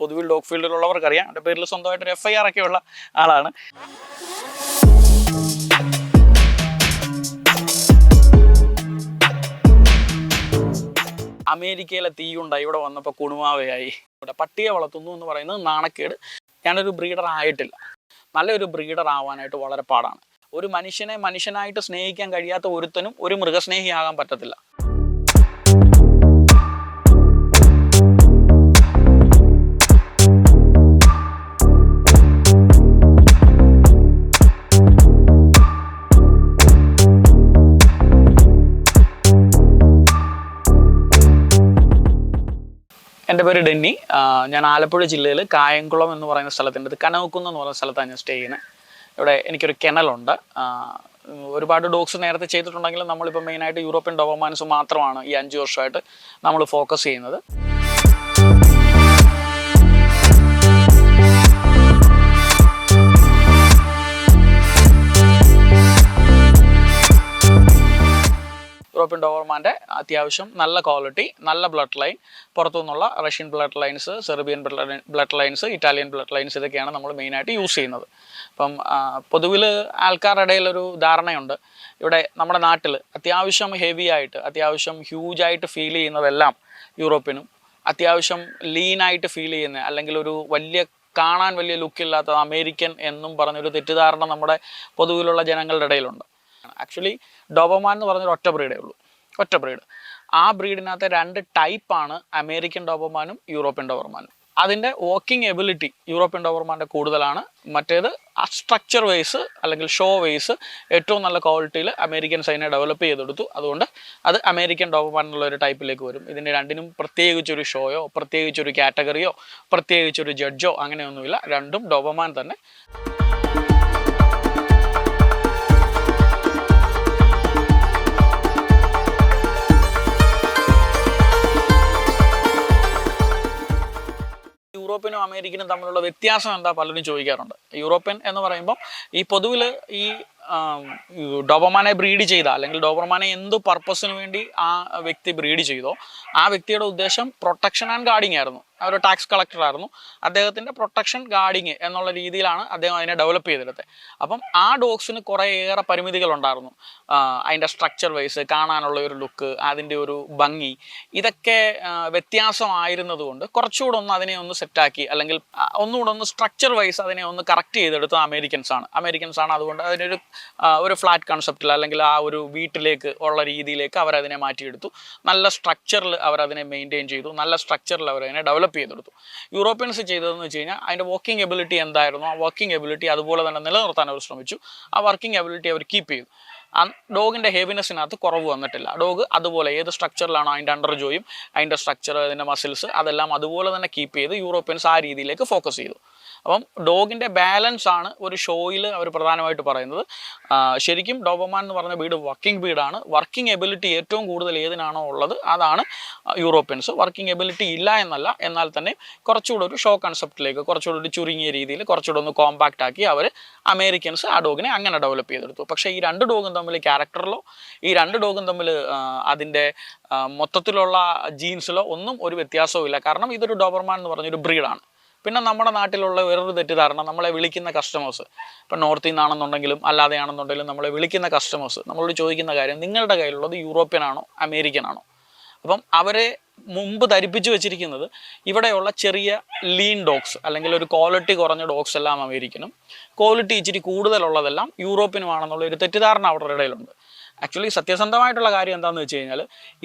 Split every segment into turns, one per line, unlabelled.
പൊതുവിൽ ഡോഗ് ഫീൽഡിലുള്ളവർക്കറിയാം. എന്റെ പേരിൽ സ്വന്തമായിട്ടൊരു എഫ് ഐ ആർ ഒക്കെ ഉള്ള ആളാണ്. അമേരിക്കയിലെ തീയുണ്ടായി ഇവിടെ വന്നപ്പോൾ കുണുമാവയായി. ഇവിടെ പട്ടിയെ വളർത്തുന്നു എന്ന് പറയുന്നത് നാണക്കേട്. ഞാനൊരു ബ്രീഡർ ആയിട്ടില്ല. നല്ലൊരു ബ്രീഡർ ആവാനായിട്ട് വളരെ പാടാണ്. ഒരു മനുഷ്യനെ മനുഷ്യനായിട്ട് സ്നേഹിക്കാൻ കഴിയാത്ത ഒരുത്തനും ഒരു മൃഗസ്നേഹിയാകാൻ പറ്റത്തില്ല. എന്റെ പേര് ഡെന്നി. ഞാൻ ആലപ്പുഴ ജില്ലയിൽ കായംകുളം എന്ന് പറയുന്ന സ്ഥലത്തിന്റെ കനവക്കുന്ന് എന്ന് പറയുന്ന സ്ഥലത്താണ് ഞാൻ സ്റ്റേ ചെയ്യുന്നത്. ഇവിടെ എനിക്കൊരു കിണലുണ്ട് ഒരുപാട് ഡോഗ്സ് നേരത്തെ ചെയ്തിട്ടുണ്ടെങ്കിലും നമ്മളിപ്പോൾ മെയിനായിട്ട് യൂറോപ്യൻ ഡോബർമാൻസ് മാത്രമാണ് ഈ അഞ്ച് വർഷമായിട്ട് നമ്മൾ ഫോക്കസ് ചെയ്യുന്നത്. യൂറോപ്യൻ ഡോവർമാന്റെ അത്യാവശ്യം നല്ല ക്വാളിറ്റി നല്ല ബ്ലഡ് ലൈൻ പുറത്തുനിന്നുള്ള Russian blood lines Serbian blood lines Italian blood lines ഇതൊക്കെയാണ് നമ്മൾ മെയിനായിട്ട് യൂസ് ചെയ്യുന്നത്. അപ്പം പൊതുവിൽ ആൾക്കാരുടെ ഇടയിലൊരു ധാരണയുണ്ട്. ഇവിടെ നമ്മുടെ നാട്ടിൽ അത്യാവശ്യം ഹെവി ആയിട്ട് അത്യാവശ്യം ഹ്യൂജ് ആയിട്ട് ഫീൽ ചെയ്യുന്നതെല്ലാം യൂറോപ്പിനും അത്യാവശ്യം ലീനായിട്ട് ഫീൽ ചെയ്യുന്ന അല്ലെങ്കിൽ ഒരു വലിയ കാണാൻ വലിയ ലുക്കില്ലാത്ത അമേരിക്കൻ എന്നും പറഞ്ഞൊരു തെറ്റിദ്ധാരണ നമ്മുടെ പൊതുവിലുള്ള ജനങ്ങളുടെ ഇടയിലുണ്ട്. ആക്ച്വലി ഡോബർമാൻ എന്ന് പറഞ്ഞൊരു ഒറ്റ ബ്രീഡേ ഉള്ളൂ. ഒറ്റ ബ്രീഡ് ആ ബ്രീഡിനകത്ത് രണ്ട് ടൈപ്പാണ് അമേരിക്കൻ ഡോബർമാനും യൂറോപ്യൻ ഡോബർമാനും അതിന്റെ വർക്കിംഗ് എബിലിറ്റി യൂറോപ്യൻ ഡോബർമാന്റെ കൂടുതലാണ്. മറ്റേത് സ്ട്രക്ചർ വൈസ് അല്ലെങ്കിൽ ഷോ വൈസ് ഏറ്റവും നല്ല ക്വാളിറ്റിയിൽ അമേരിക്കൻ അതിനെ ഡെവലപ്പ് ചെയ്തെടുത്തു. അതുകൊണ്ട് അത് അമേരിക്കൻ ഡോബർമാൻ എന്നുള്ള ഒരു ടൈപ്പിലേക്ക് വരും. ഇതിന് രണ്ടിനും പ്രത്യേകിച്ചൊരു ഷോയോ പ്രത്യേകിച്ചൊരു കാറ്റഗറിയോ പ്രത്യേകിച്ചൊരു ജഡ്ജോ അങ്ങനെയൊന്നുമില്ല. രണ്ടും ഡോബർമാൻ തന്നെ. യൂറോപ്യനും അമേരിക്കനും തമ്മിലുള്ള വ്യത്യാസം എന്താ പലരും ചോദിക്കാറുണ്ട്. യൂറോപ്യൻ എന്ന് പറയുമ്പോൾ ഈ പൊതുവിൽ ഈ ഡോബർമാനെ ബ്രീഡ് ചെയ്ത അല്ലെങ്കിൽ ഡോബർമാനെ എന്ത് പർപ്പസിന് വേണ്ടി ആ വ്യക്തി ബ്രീഡ് ചെയ്തോ ആ വ്യക്തിയുടെ ഉദ്ദേശം പ്രൊട്ടക്ഷൻ ആൻഡ് ഗാർഡിങ് ആയിരുന്നു. ഒരു ടാക്സ് കളക്ടർ ആയിരുന്നു. അദ്ദേഹത്തിന്റെ പ്രൊട്ടക്ഷൻ ഗാർഡിങ് എന്നുള്ള രീതിയിലാണ് അദ്ദേഹം അതിനെ ഡെവലപ്പ് ചെയ്തെടുത്തത്. അപ്പം ആ ഡോഗ്സിന് കുറേയേറെ പരിമിതികളുണ്ടായിരുന്നു. അതിന്റെ സ്ട്രക്ചർ വൈസ് കാണാനുള്ള ഒരു ലുക്ക് അതിന്റെ ഒരു ഭംഗി ഇതൊക്കെ വ്യത്യാസമായിരുന്നതുകൊണ്ട് കുറച്ചുകൂടെ ഒന്ന് അതിനെ ഒന്ന് സെറ്റാക്കി അല്ലെങ്കിൽ ഒന്നുകൂടെ ഒന്ന് സ്ട്രക്ചർ വൈസ് അതിനെ ഒന്ന് കറക്റ്റ് ചെയ്തെടുത്ത അമേരിക്കൻസ് ആണ്. അമേരിക്കൻസ് ആണ് അതുകൊണ്ട് അതിനൊരു ഒരു ഫ്ലാറ്റ് കൺസെപ്റ്റിൽ അല്ലെങ്കിൽ ആ ഒരു വീട്ടിലേക്ക് ഉള്ള രീതിയിലേക്ക് അവരതിനെ മാറ്റിയെടുത്തു. നല്ല സ്ട്രക്ചറിൽ അവരതിനെ മെയിന്റെയിൻ ചെയ്തു. നല്ല സ്ട്രക്ചറിൽ അവരതിനെ ഡെവലപ്പ് ചെയ്തെടുത്തു. യൂറോപ്യൻസ് ചെയ്തതെന്ന് വെച്ച് കഴിഞ്ഞാൽ അതിന്റെ വർക്കിംഗ് എബിലിറ്റി എന്തായിരുന്നു? ആ വർക്കിംഗ് എബിലിറ്റി അതുപോലെ തന്നെ നിലനിർത്താൻ അവർ ശ്രമിച്ചു. ആ വർക്കിംഗ് എബിലിറ്റി അവർ കീപ്പ് ചെയ്തു. ഡോഗിന്റെ ഹെവിനെസ്സിനകത്ത് കുറവ് വന്നിട്ടില്ല. ഡോഗ് അതുപോലെ ഏത് സ്ട്രക്ചറിലാണോ അതിന്റെ അണ്ടർ ജോയും അതിന്റെ സ്ട്രക്ചർ അതിന്റെ മസിൽസ് അതെല്ലാം അതുപോലെ തന്നെ കീപ്പ് ചെയ്ത് യൂറോപ്യൻസ് ആ രീതിയിലേക്ക് ഫോക്കസ് ചെയ്തു. അപ്പം ഡോഗിന്റെ ബാലൻസ് ആണ് ഒരു ഷോയിൽ അവർ പ്രധാനമായിട്ട് പറയുന്നത്. ശരിക്കും ഡോബർമാൻ എന്ന് പറഞ്ഞ വീട് വർക്കിംഗ് വീടാണ്. വർക്കിംഗ് എബിലിറ്റി ഏറ്റവും കൂടുതൽ ഏതിനാണോ ഉള്ളത്? അതാണ് യൂറോപ്യൻസ്. വർക്കിംഗ് എബിലിറ്റി ഇല്ല എന്നല്ല എന്നാൽ തന്നെ കുറച്ചുകൂടെ ഒരു ഷോ കൺസെപ്റ്റിലേക്ക് കുറച്ചുകൂടെ ഒരു ചുരുങ്ങിയ രീതിയിൽ കുറച്ചുകൂടെ ഒന്ന് കോമ്പാക്റ്റ് ആക്കി അവർ അമേരിക്കൻസ് ആ ഡോഗിനെ അങ്ങനെ ഡെവലപ്പ് ചെയ്തെടുത്തു. പക്ഷേ ഈ രണ്ട് ഡോഗും തമ്മിൽ ക്യാരക്ടറിലോ ഈ രണ്ട് ഡോഗും തമ്മിൽ അതിന്റെ മൊത്തത്തിലുള്ള ജീൻസിലോ ഒന്നും ഒരു വ്യത്യാസവും ഇല്ല കാരണം ഇതൊരു ഡോബർമാൻ എന്ന് പറഞ്ഞൊരു ബ്രീഡാണ്. പിന്നെ നമ്മുടെ നാട്ടിലുള്ള വേറൊരു തെറ്റിദ്ധാരണ നമ്മളെ വിളിക്കുന്ന കസ്റ്റമേഴ്സ് ഇപ്പം നോർത്തിൽ നിന്നാണെന്നുണ്ടെങ്കിലും അല്ലാതെയാണെന്നുണ്ടെങ്കിലും നമ്മളെ വിളിക്കുന്ന കസ്റ്റമേഴ്സ് നമ്മളോട് ചോദിക്കുന്ന കാര്യം നിങ്ങളുടെ കയ്യിലുള്ളത് യൂറോപ്യൻ ആണോ അമേരിക്കൻ ആണോ അപ്പം അവരെ മുമ്പ് ധരിപ്പിച്ചു വെച്ചിരിക്കുന്നത് ഇവിടെയുള്ള ചെറിയ ലീൻ ഡോഗ്സ് അല്ലെങ്കിൽ ഒരു ക്വാളിറ്റി കുറഞ്ഞ ഡോഗ്സ് എല്ലാം അമേരിക്കനും. ക്വാളിറ്റി ഇച്ചിരി കൂടുതലുള്ളതെല്ലാം യൂറോപ്പിനുമാണെന്നുള്ള ഒരു തെറ്റിദ്ധാരണ അവരുടെ ഇടയിലുണ്ട്. ആക്ച്വലി സത്യസന്ധമായിട്ടുള്ള കാര്യം എന്താണെന്ന് വെച്ച് കഴിഞ്ഞാൽ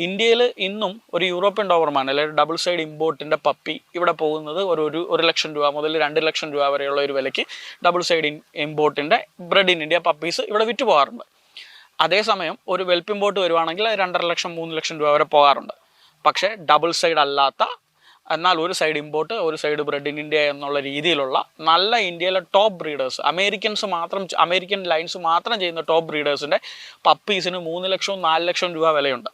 ഇന്ത്യയിൽ ഇന്നും ഒരു യൂറോപ്യൻ ഡോവർമാൻ അല്ലെങ്കിൽ ഡബിൾ സൈഡ് ഇമ്പോർട്ടിന്റെ പപ്പി ഇവിടെ പോകുന്നത് ഒരു ഒരു ഒരു ലക്ഷം രൂപ മുതൽ രണ്ട് ലക്ഷം രൂപ വരെയുള്ള ഒരു വിലയ്ക്ക് ഡബിൾ സൈഡ് ഇമ്പോർട്ടിന്റെ ബ്രെഡ് ഇൻ ഇന്ത്യ പപ്പീസ് ഇവിടെ വിറ്റ് പോകാറുണ്ട്. അതേസമയം ഒരു വെൽപ്പ് ഇമ്പോർട്ട് വരുവാണെങ്കിൽ രണ്ടര ലക്ഷം മൂന്ന് ലക്ഷം രൂപ വരെ പോകാറുണ്ട്. പക്ഷേ ഡബിൾ സൈഡ് അല്ലാത്ത എന്നാൽ ഒരു സൈഡ് ഇമ്പോർട്ട് ഒരു സൈഡ് ബ്രെഡ് ഇൻ ഇന്ത്യ എന്നുള്ള രീതിയിലുള്ള നല്ല ഇന്ത്യയിലെ ടോപ്പ് ബ്രീഡേഴ്സ് അമേരിക്കൻസ് മാത്രം അമേരിക്കൻ ലൈൻസ് മാത്രം ചെയ്യുന്ന ടോപ്പ് ബ്രീഡേഴ്സിന്റെ പപ്പീസിന് മൂന്ന് ലക്ഷവും നാല് ലക്ഷം രൂപ വിലയുണ്ട്.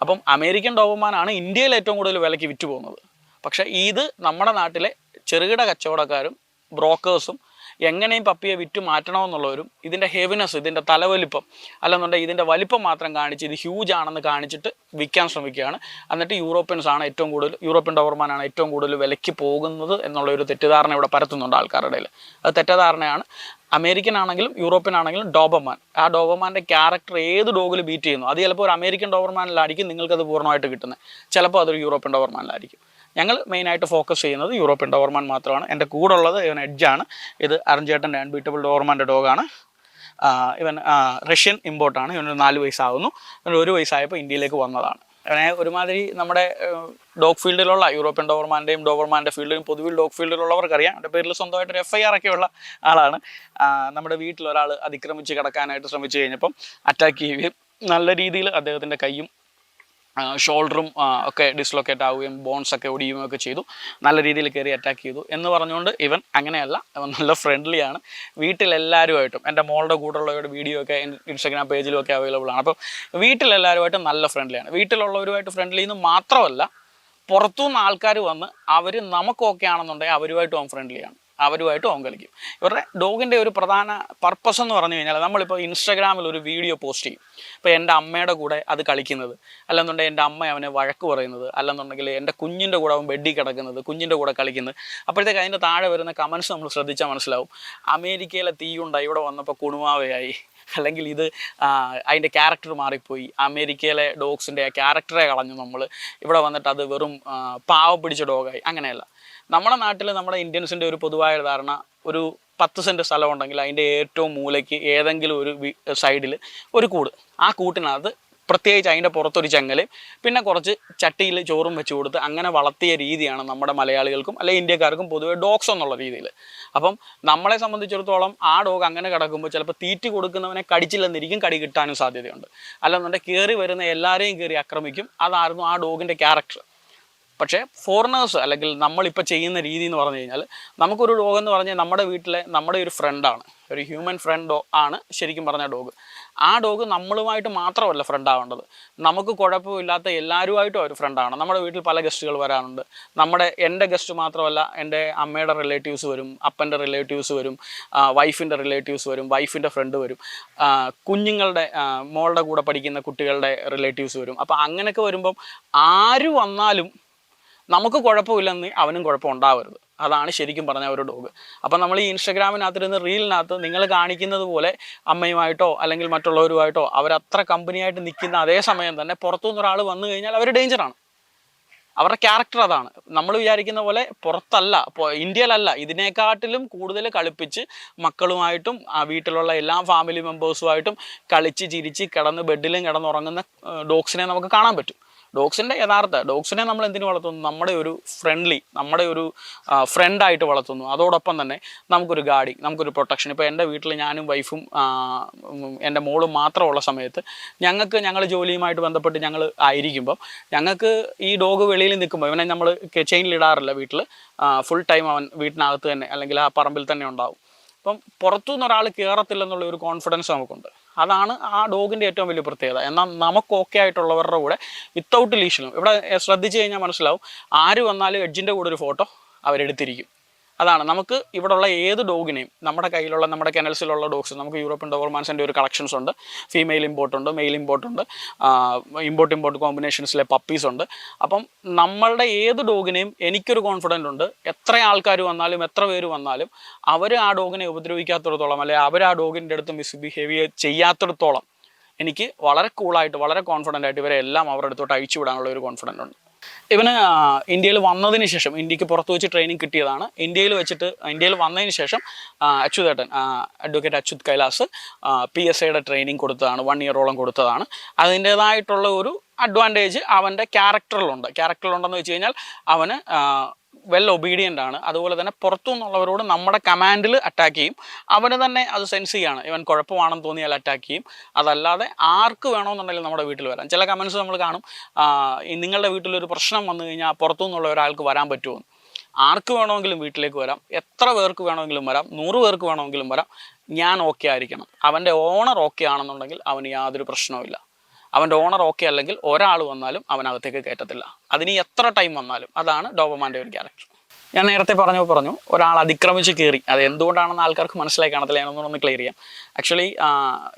അപ്പം അമേരിക്കൻ ഡോബർമാനാണ് ഇന്ത്യയിൽ ഏറ്റവും കൂടുതൽ വിലയ്ക്ക് വിറ്റ് പോകുന്നത് പക്ഷേ ഇത് നമ്മുടെ നാട്ടിലെ ചെറുകിട കച്ചവടക്കാരും ബ്രോക്കേഴ്സും എങ്ങനെയും പപ്പിയെ വിറ്റ് മാറ്റണമെന്നുള്ളവരും ഇതിന്റെ ഹെവിനെസ് ഇതിന്റെ തലവലിപ്പം അല്ലെന്നുണ്ടെങ്കിൽ ഇതിന്റെ വലിപ്പം മാത്രം കാണിച്ച് ഇത് ഹ്യൂജ് ആണെന്ന് കാണിച്ചിട്ട് വിൽക്കാൻ ശ്രമിക്കുകയാണ്. എന്നിട്ട് യൂറോപ്യൻസ് ആണ് ഏറ്റവും കൂടുതൽ യൂറോപ്യൻ ഡവർമാനാണ് ഏറ്റവും കൂടുതൽ വിലയ്ക്ക് പോകുന്നത് എന്നുള്ള ഒരു തെറ്റിദ്ധാരണ ഇവിടെ പരത്തുന്നുണ്ട് ആൾക്കാരുടെ ഇടയിൽ. അത് തെറ്റിദ്ധാരണയാണ്. അമേരിക്കൻ ആണെങ്കിലും യൂറോപ്യൻ ആണെങ്കിലും ഡോബർമാൻ ആ ഡോബർമാന്റെ ക്യാരക്ടർ ഏത് ഡോഗിൽ ബീറ്റ് ചെയ്യുന്നു? അത് ചിലപ്പോൾ ഒരു അമേരിക്കൻ ഡോബർമാനിലായിരിക്കും നിങ്ങൾക്കത് പൂർണമായിട്ട് കിട്ടുന്നത്. ചിലപ്പോൾ അതൊരു യൂറോപ്യൻ ഡോബർമാനിലായിരിക്കും ഞങ്ങൾ മെയിനായിട്ട് ഫോക്കസ് ചെയ്യുന്നത് യൂറോപ്യൻ ഡോവർമാൻ മാത്രമാണ്. എന്റെ കൂടെ ഉള്ളത് ഇവൻ എഡ്ജാണ് ഇത് അരഞ്ചേട്ടന്റെ അൺബീറ്റബിൾ ഡോവർമാന്റെ ഡോഗാണ്. ഇവൻ റഷ്യൻ ഇമ്പോർട്ടാണ് ഇവനൊരു നാല് വയസ്സാകുന്നു ഇവൻ ഒരു വയസ്സായപ്പോൾ ഇന്ത്യയിലേക്ക് വന്നതാണ്. അവനെ ഒരുമാതിരി നമ്മുടെ ഡോഗ് ഫീൽഡിലുള്ള യൂറോപ്യൻ ഡോവർമാന്റെയും ഡോവർമാന്റെ ഫീൽഡിലും പൊതുവിൽ ഡോഗ് ഫീൽഡിലുള്ളവർക്കറിയാം എന്റെ പേരിൽ സ്വന്തമായിട്ട് ഒരു എഫ് ഐ ആർ ഒക്കെ ഉള്ള ആളാണ്. നമ്മുടെ വീട്ടിൽ ഒരാൾ അതിക്രമിച്ച് കിടക്കാനായിട്ട് ശ്രമിച്ചു കഴിഞ്ഞപ്പം അറ്റാക്ക് ചെയ്യുകയും നല്ല രീതിയിൽ അദ്ദേഹത്തിന്റെ കൈയും ഷോൾഡറും ഒക്കെ ഡിസ്ലൊക്കേറ്റ് ആവുകയും ബോൺസ് ഒക്കെ ഒടിയുകയും ഒക്കെ ചെയ്തു. നല്ല രീതിയിൽ കയറി അറ്റാക്ക് ചെയ്തു. എന്ന് പറഞ്ഞുകൊണ്ട് ഇവൻ അങ്ങനെയല്ല അവൻ നല്ല ഫ്രണ്ട്ലിയാണ് വീട്ടിലെല്ലാവരുമായിട്ടും എന്റെ മോളുടെ കൂടെയുള്ളവരുടെ വീഡിയോ ഒക്കെ ഇൻസ്റ്റാഗ്രാം പേജിലും ഒക്കെ അവൈലബിൾ ആണ്. അപ്പം വീട്ടിലെല്ലാവരുമായിട്ടും നല്ല ഫ്രണ്ട്ലിയാണ് വീട്ടിലുള്ളവരുമായിട്ട് ഫ്രണ്ട്ലി എന്ന് മാത്രമല്ല പുറത്തുനിന്ന് ആൾക്കാർ വന്ന് അവർ നമുക്കൊക്കെ ആണെന്നുണ്ടെങ്കിൽ അവരുമായിട്ടും അവൻ ഫ്രണ്ട്ലിയാണ് അവരുമായിട്ട് ഓം കളിക്കും. ഇവരുടെ ഡോഗിന്റെ ഒരു പ്രധാന പർപ്പസ് എന്ന് പറഞ്ഞു കഴിഞ്ഞാൽ നമ്മളിപ്പോൾ ഇൻസ്റ്റാഗ്രാമിൽ ഒരു വീഡിയോ പോസ്റ്റ് ചെയ്യും. ഇപ്പോൾ എന്റെ അമ്മയുടെ കൂടെ അത് കളിക്കുന്നത് അല്ലെന്നുണ്ടെങ്കിൽ എന്റെ അമ്മ അവനെ വഴക്ക് പറയുന്നത് അല്ലെന്നുണ്ടെങ്കിൽ എന്റെ കുഞ്ഞിന്റെ കൂടെ അവൻ ബെഡിൽ കിടക്കുന്നത് കുഞ്ഞിന്റെ കൂടെ കളിക്കുന്നത്. അപ്പോഴത്തേക്ക് അതിന്റെ താഴെ വരുന്ന കമൻസ് നമ്മൾ ശ്രദ്ധിച്ചാൽ മനസ്സിലാവും. അമേരിക്കയിലെ തീയുണ്ടായി ഇവിടെ വന്നപ്പോൾ കുണുമാവയായി. അല്ലെങ്കിൽ ഇത് അതിന്റെ ക്യാരക്ടർ മാറിപ്പോയി. അമേരിക്കയിലെ ഡോഗ്സിന്റെ ക്യാരക്ടറെ കളഞ്ഞു നമ്മൾ ഇവിടെ വന്നിട്ട് അത് വെറും പാവം പിടിച്ച ഡോഗായി അങ്ങനെയല്ല. നമ്മുടെ നാട്ടിൽ നമ്മുടെ ഇന്ത്യൻസിന്റെ ഒരു പൊതുവായ ധാരണ ഒരു പത്ത് സെന്റ് സ്ഥലം ഉണ്ടെങ്കിൽ അതിന്റെ ഏറ്റവും മൂലയ്ക്ക് ഏതെങ്കിലും ഒരു സൈഡിൽ ഒരു കൂട്. ആ കൂട്ടിനകത്ത് പ്രത്യേകിച്ച് അതിന്റെ പുറത്തൊരു ചങ്ങൽ പിന്നെ കുറച്ച് ചട്ടിയിൽ ചോറും വെച്ച് കൊടുത്ത് അങ്ങനെ വളർത്തിയ രീതിയാണ് നമ്മുടെ മലയാളികൾക്കും അല്ലെങ്കിൽ ഇന്ത്യക്കാർക്കും പൊതുവെ ഡോഗ്സ് എന്നുള്ള രീതിയിൽ അപ്പം നമ്മളെ സംബന്ധിച്ചിടത്തോളം ആ ഡോഗ് അങ്ങനെ കിടക്കുമ്പോൾ ചിലപ്പോൾ തീറ്റി കൊടുക്കുന്നവനെ കടിച്ചില്ലെന്നിരിക്കും കടി കിട്ടാനും സാധ്യതയുണ്ട്. അല്ലെന്നുണ്ടെങ്കിൽ കയറി വരുന്ന എല്ലാവരെയും കയറി ആക്രമിക്കും. അതായിരുന്നു ആ ഡോഗിന്റെ ക്യാരക്ടർ പക്ഷേ ഫോറിനേഴ്സ് അല്ലെങ്കിൽ നമ്മളിപ്പോൾ ചെയ്യുന്ന രീതി എന്ന് പറഞ്ഞു കഴിഞ്ഞാൽ നമുക്കൊരു ഡോഗ് എന്ന് പറഞ്ഞാൽ നമ്മുടെ വീട്ടിലെ നമ്മുടെ ഒരു ഫ്രണ്ടാണ് ഒരു ഹ്യൂമൻ ഫ്രണ്ടോ ആണ് ശരിക്കും പറഞ്ഞ ഡോഗ്. ആ ഡോഗ് നമ്മളുമായിട്ട് മാത്രമല്ല ഫ്രണ്ട് ആവേണ്ടത്. നമുക്ക് കുഴപ്പമില്ലാത്ത എല്ലാവരുമായിട്ടും ഒരു ഫ്രണ്ടാണ് നമ്മുടെ വീട്ടിൽ പല ഗസ്റ്റുകൾ വരാനുണ്ട് നമ്മുടെ എന്റെ ഗസ്റ്റ് മാത്രമല്ല എന്റെ അമ്മയുടെ റിലേറ്റീവ്സ് വരും അപ്പന്റെ റിലേറ്റീവ്സ് വരും വൈഫിന്റെ റിലേറ്റീവ്സ് വരും വൈഫിന്റെ ഫ്രണ്ട് വരും കുഞ്ഞുങ്ങളുടെ മോളുടെ കൂടെ പഠിക്കുന്ന കുട്ടികളുടെ റിലേറ്റീവ്സ് വരും. അപ്പോൾ അങ്ങനെയൊക്കെ വരുമ്പം ആര് വന്നാലും നമുക്ക് കുഴപ്പമില്ലെന്ന് അവനും കുഴപ്പം ഉണ്ടാവരുത്. അതാണ് ശരിക്കും പറഞ്ഞ ഒരു ഡോഗ്. അപ്പം നമ്മൾ ഈ ഇൻസ്റ്റഗ്രാമിനകത്തിരുന്ന് റീലിനകത്ത് നിങ്ങൾ കാണിക്കുന്നത് പോലെ അമ്മയുമായിട്ടോ അല്ലെങ്കിൽ മറ്റുള്ളവരുമായിട്ടോ അവരത്ര കമ്പനിയായിട്ട് നിൽക്കുന്ന അതേ സമയം തന്നെ പുറത്തുനിന്ന് ഒരാൾ വന്നു കഴിഞ്ഞാൽ അവർ ഡേഞ്ചറാണ് അവരുടെ ക്യാരക്ടർ അതാണ്. നമ്മൾ വിചാരിക്കുന്ന പോലെ പുറത്തല്ല ഇന്ത്യയിലല്ല. ഇതിനെക്കാട്ടിലും കൂടുതൽ കളിപ്പിച്ച് മക്കളുമായിട്ടും ആ വീട്ടിലുള്ള എല്ലാ ഫാമിലി മെമ്പേഴ്സുമായിട്ടും കളിച്ച് ചിരിച്ച് കിടന്ന് ബെഡിലും കിടന്നുറങ്ങുന്ന ഡോഗ്സിനെ നമുക്ക് കാണാൻ പറ്റും. ഡോഗ്സിന്റെ യഥാർത്ഥ ഡോഗ്സിനെ നമ്മൾ എന്തിനു വളർത്തുന്നു? നമ്മുടെ ഒരു ഫ്രണ്ട്ലി നമ്മുടെ ഒരു ഫ്രണ്ടായിട്ട് വളർത്തുന്നു. അതോടൊപ്പം തന്നെ നമുക്കൊരു ഗാഡി നമുക്കൊരു പ്രൊട്ടക്ഷൻ ഇപ്പോൾ എന്റെ വീട്ടിൽ ഞാനും വൈഫും എന്റെ മോളും മാത്രമുള്ള സമയത്ത് ഞങ്ങൾക്ക് ഞങ്ങൾ ജോലിയുമായിട്ട് ബന്ധപ്പെട്ട് ഞങ്ങൾ ആയിരിക്കുമ്പം ഞങ്ങൾക്ക് ഈ ഡോഗ് വെളിയിൽ നിൽക്കുമ്പോൾ ഇവനെ നമ്മൾ ചെയിനിലിടാറില്ല വീട്ടിൽ ഫുൾ ടൈം അവൻ വീട്ടിനകത്ത് തന്നെ അല്ലെങ്കിൽ ആ പറമ്പിൽ തന്നെ ഉണ്ടാവും. അപ്പം പുറത്തുനിന്ന് ഒരാൾ കയറത്തില്ലെന്നുള്ള ഒരു കോൺഫിഡൻസ് നമുക്കുണ്ട്. അതാണ് ആ ഡോഗിന്റെ ഏറ്റവും വലിയ പ്രത്യേകത. എന്നാൽ നമുക്ക് ഓക്കെ ആയിട്ടുള്ളവരുടെ കൂടെ വിത്തൗട്ട് ലീഷനും ഇവിടെ ശ്രദ്ധിച്ചു കഴിഞ്ഞാൽ മനസ്സിലാവും. ആര് വന്നാലും എഡ്ജിന്റെ കൂടെ ഒരു ഫോട്ടോ അവരെടുത്തിരിക്കും. അതാണ്. നമുക്ക് ഇവിടെയുള്ള ഏത് ഡോഗിനെയും നമ്മുടെ കയ്യിലുള്ള നമ്മുടെ കെനൽസിലുള്ള ഡോഗ്സ് നമുക്ക് യൂറോപ്യൻ ഡോവർമാൻസിന്റെ ഒരു കളക്ഷൻസ് ഉണ്ട്. ഫീമെയിൽ ഇമ്പോർട്ട് ഉണ്ട് മെയിൽ ഇമ്പോർട്ട് ഉണ്ട്. ഇമ്പോർട്ട് ഇമ്പോർട്ട് കോമ്പിനേഷൻസിലെ പപ്പീസ് ഉണ്ട്. അപ്പം നമ്മളുടെ ഏത് ഡോഗിനെയും എനിക്കൊരു കോൺഫിഡന്റ് ഉണ്ട്. എത്ര ആൾക്കാർ വന്നാലും എത്ര പേര് വന്നാലും അവർ ആ ഡോഗിനെ ഉപദ്രവിക്കാത്തിടത്തോളം അല്ലെങ്കിൽ അവർ ആ ഡോഗിന്റെ അടുത്ത് മിസ്ബിഹേവ് ചെയ്യാത്തിടത്തോളം എനിക്ക് വളരെ കൂളായിട്ട് വളരെ കോൺഫിഡന്റ് ആയിട്ട് ഇവരെ എല്ലാം അവരുടെ അടുത്തോട്ട് അയച്ചു വിടാനുള്ള ഒരു കോൺഫിഡന്റ് ഉണ്ട്. ഇവന് ഇന്ത്യയിൽ വന്നതിന് ശേഷം ഇന്ത്യയ്ക്ക് പുറത്ത് വെച്ച് ട്രെയിനിങ് കിട്ടിയതാണ്. ഇന്ത്യയിൽ വെച്ചിട്ട് ഇന്ത്യയിൽ വന്നതിന് ശേഷം അച്യുതേട്ടൻ advocate Achyuth Kailas P S ഐയുടെ ട്രെയിനിങ് കൊടുത്തതാണ് വൺ ഇയറോളം കൊടുത്തതാണ്. അതിന്റേതായിട്ടുള്ള ഒരു അഡ്വാന്റേജ് അവന്റെ ക്യാരക്ടറിലുണ്ട് ക്യാരക്ടറിലുണ്ടെന്ന് വെച്ച് കഴിഞ്ഞാൽ അവന് വെൽ ഒബീഡിയന്റ് ആണ്. അതുപോലെ തന്നെ പുറത്തു നിന്നുള്ളവരോട് നമ്മുടെ കമാൻഡിൽ അറ്റാക്ക് ചെയ്യും. അവന് തന്നെ അത് സെൻസ് ചെയ്യാണ്. ഇവൻ കുഴപ്പമാണെന്ന് തോന്നിയാൽ അറ്റാക്ക് ചെയ്യും. അതല്ലാതെ ആർക്ക് വേണമെന്നുണ്ടെങ്കിൽ നമ്മുടെ വീട്ടിൽ വരാം. ചില കമൻസ് നമ്മൾ കാണും. നിങ്ങളുടെ വീട്ടിലൊരു പ്രശ്നം വന്നു കഴിഞ്ഞാൽ പുറത്തു നിന്നുള്ള ഒരാൾക്ക് വരാൻ പറ്റുമോ? ആർക്ക് വേണമെങ്കിലും വീട്ടിലേക്ക് വരാം. എത്ര പേർക്ക് വേണമെങ്കിലും വരാം. നൂറ് പേർക്ക് വേണമെങ്കിലും വരാം. ഞാൻ ഓക്കെ ആയിരിക്കണം. അവന്റെ ഓണർ ഓക്കെ ആണെന്നുണ്ടെങ്കിൽ അവന് യാതൊരു പ്രശ്നവുമില്ല. അവന്റെ ഓണർ ഓക്കെ അല്ലെങ്കിൽ ഒരാൾ വന്നാലും അവനകത്തേക്ക് കയറ്റത്തില്ല. അതിന് എത്ര ടൈം വന്നാലും അതാണ് ഡോബമാന്റെ ഒരു ക്യാരക്ടർ ഞാൻ നേരത്തെ പറഞ്ഞു പറഞ്ഞു ഒരാൾ അതിക്രമിച്ച് കയറി അത് എന്തുകൊണ്ടാണെന്ന് ആൾക്കാർക്ക് മനസ്സിലായി കാണത്തില്ല ഒന്ന് ക്ലിയർ ചെയ്യാം. ആക്ച്വലി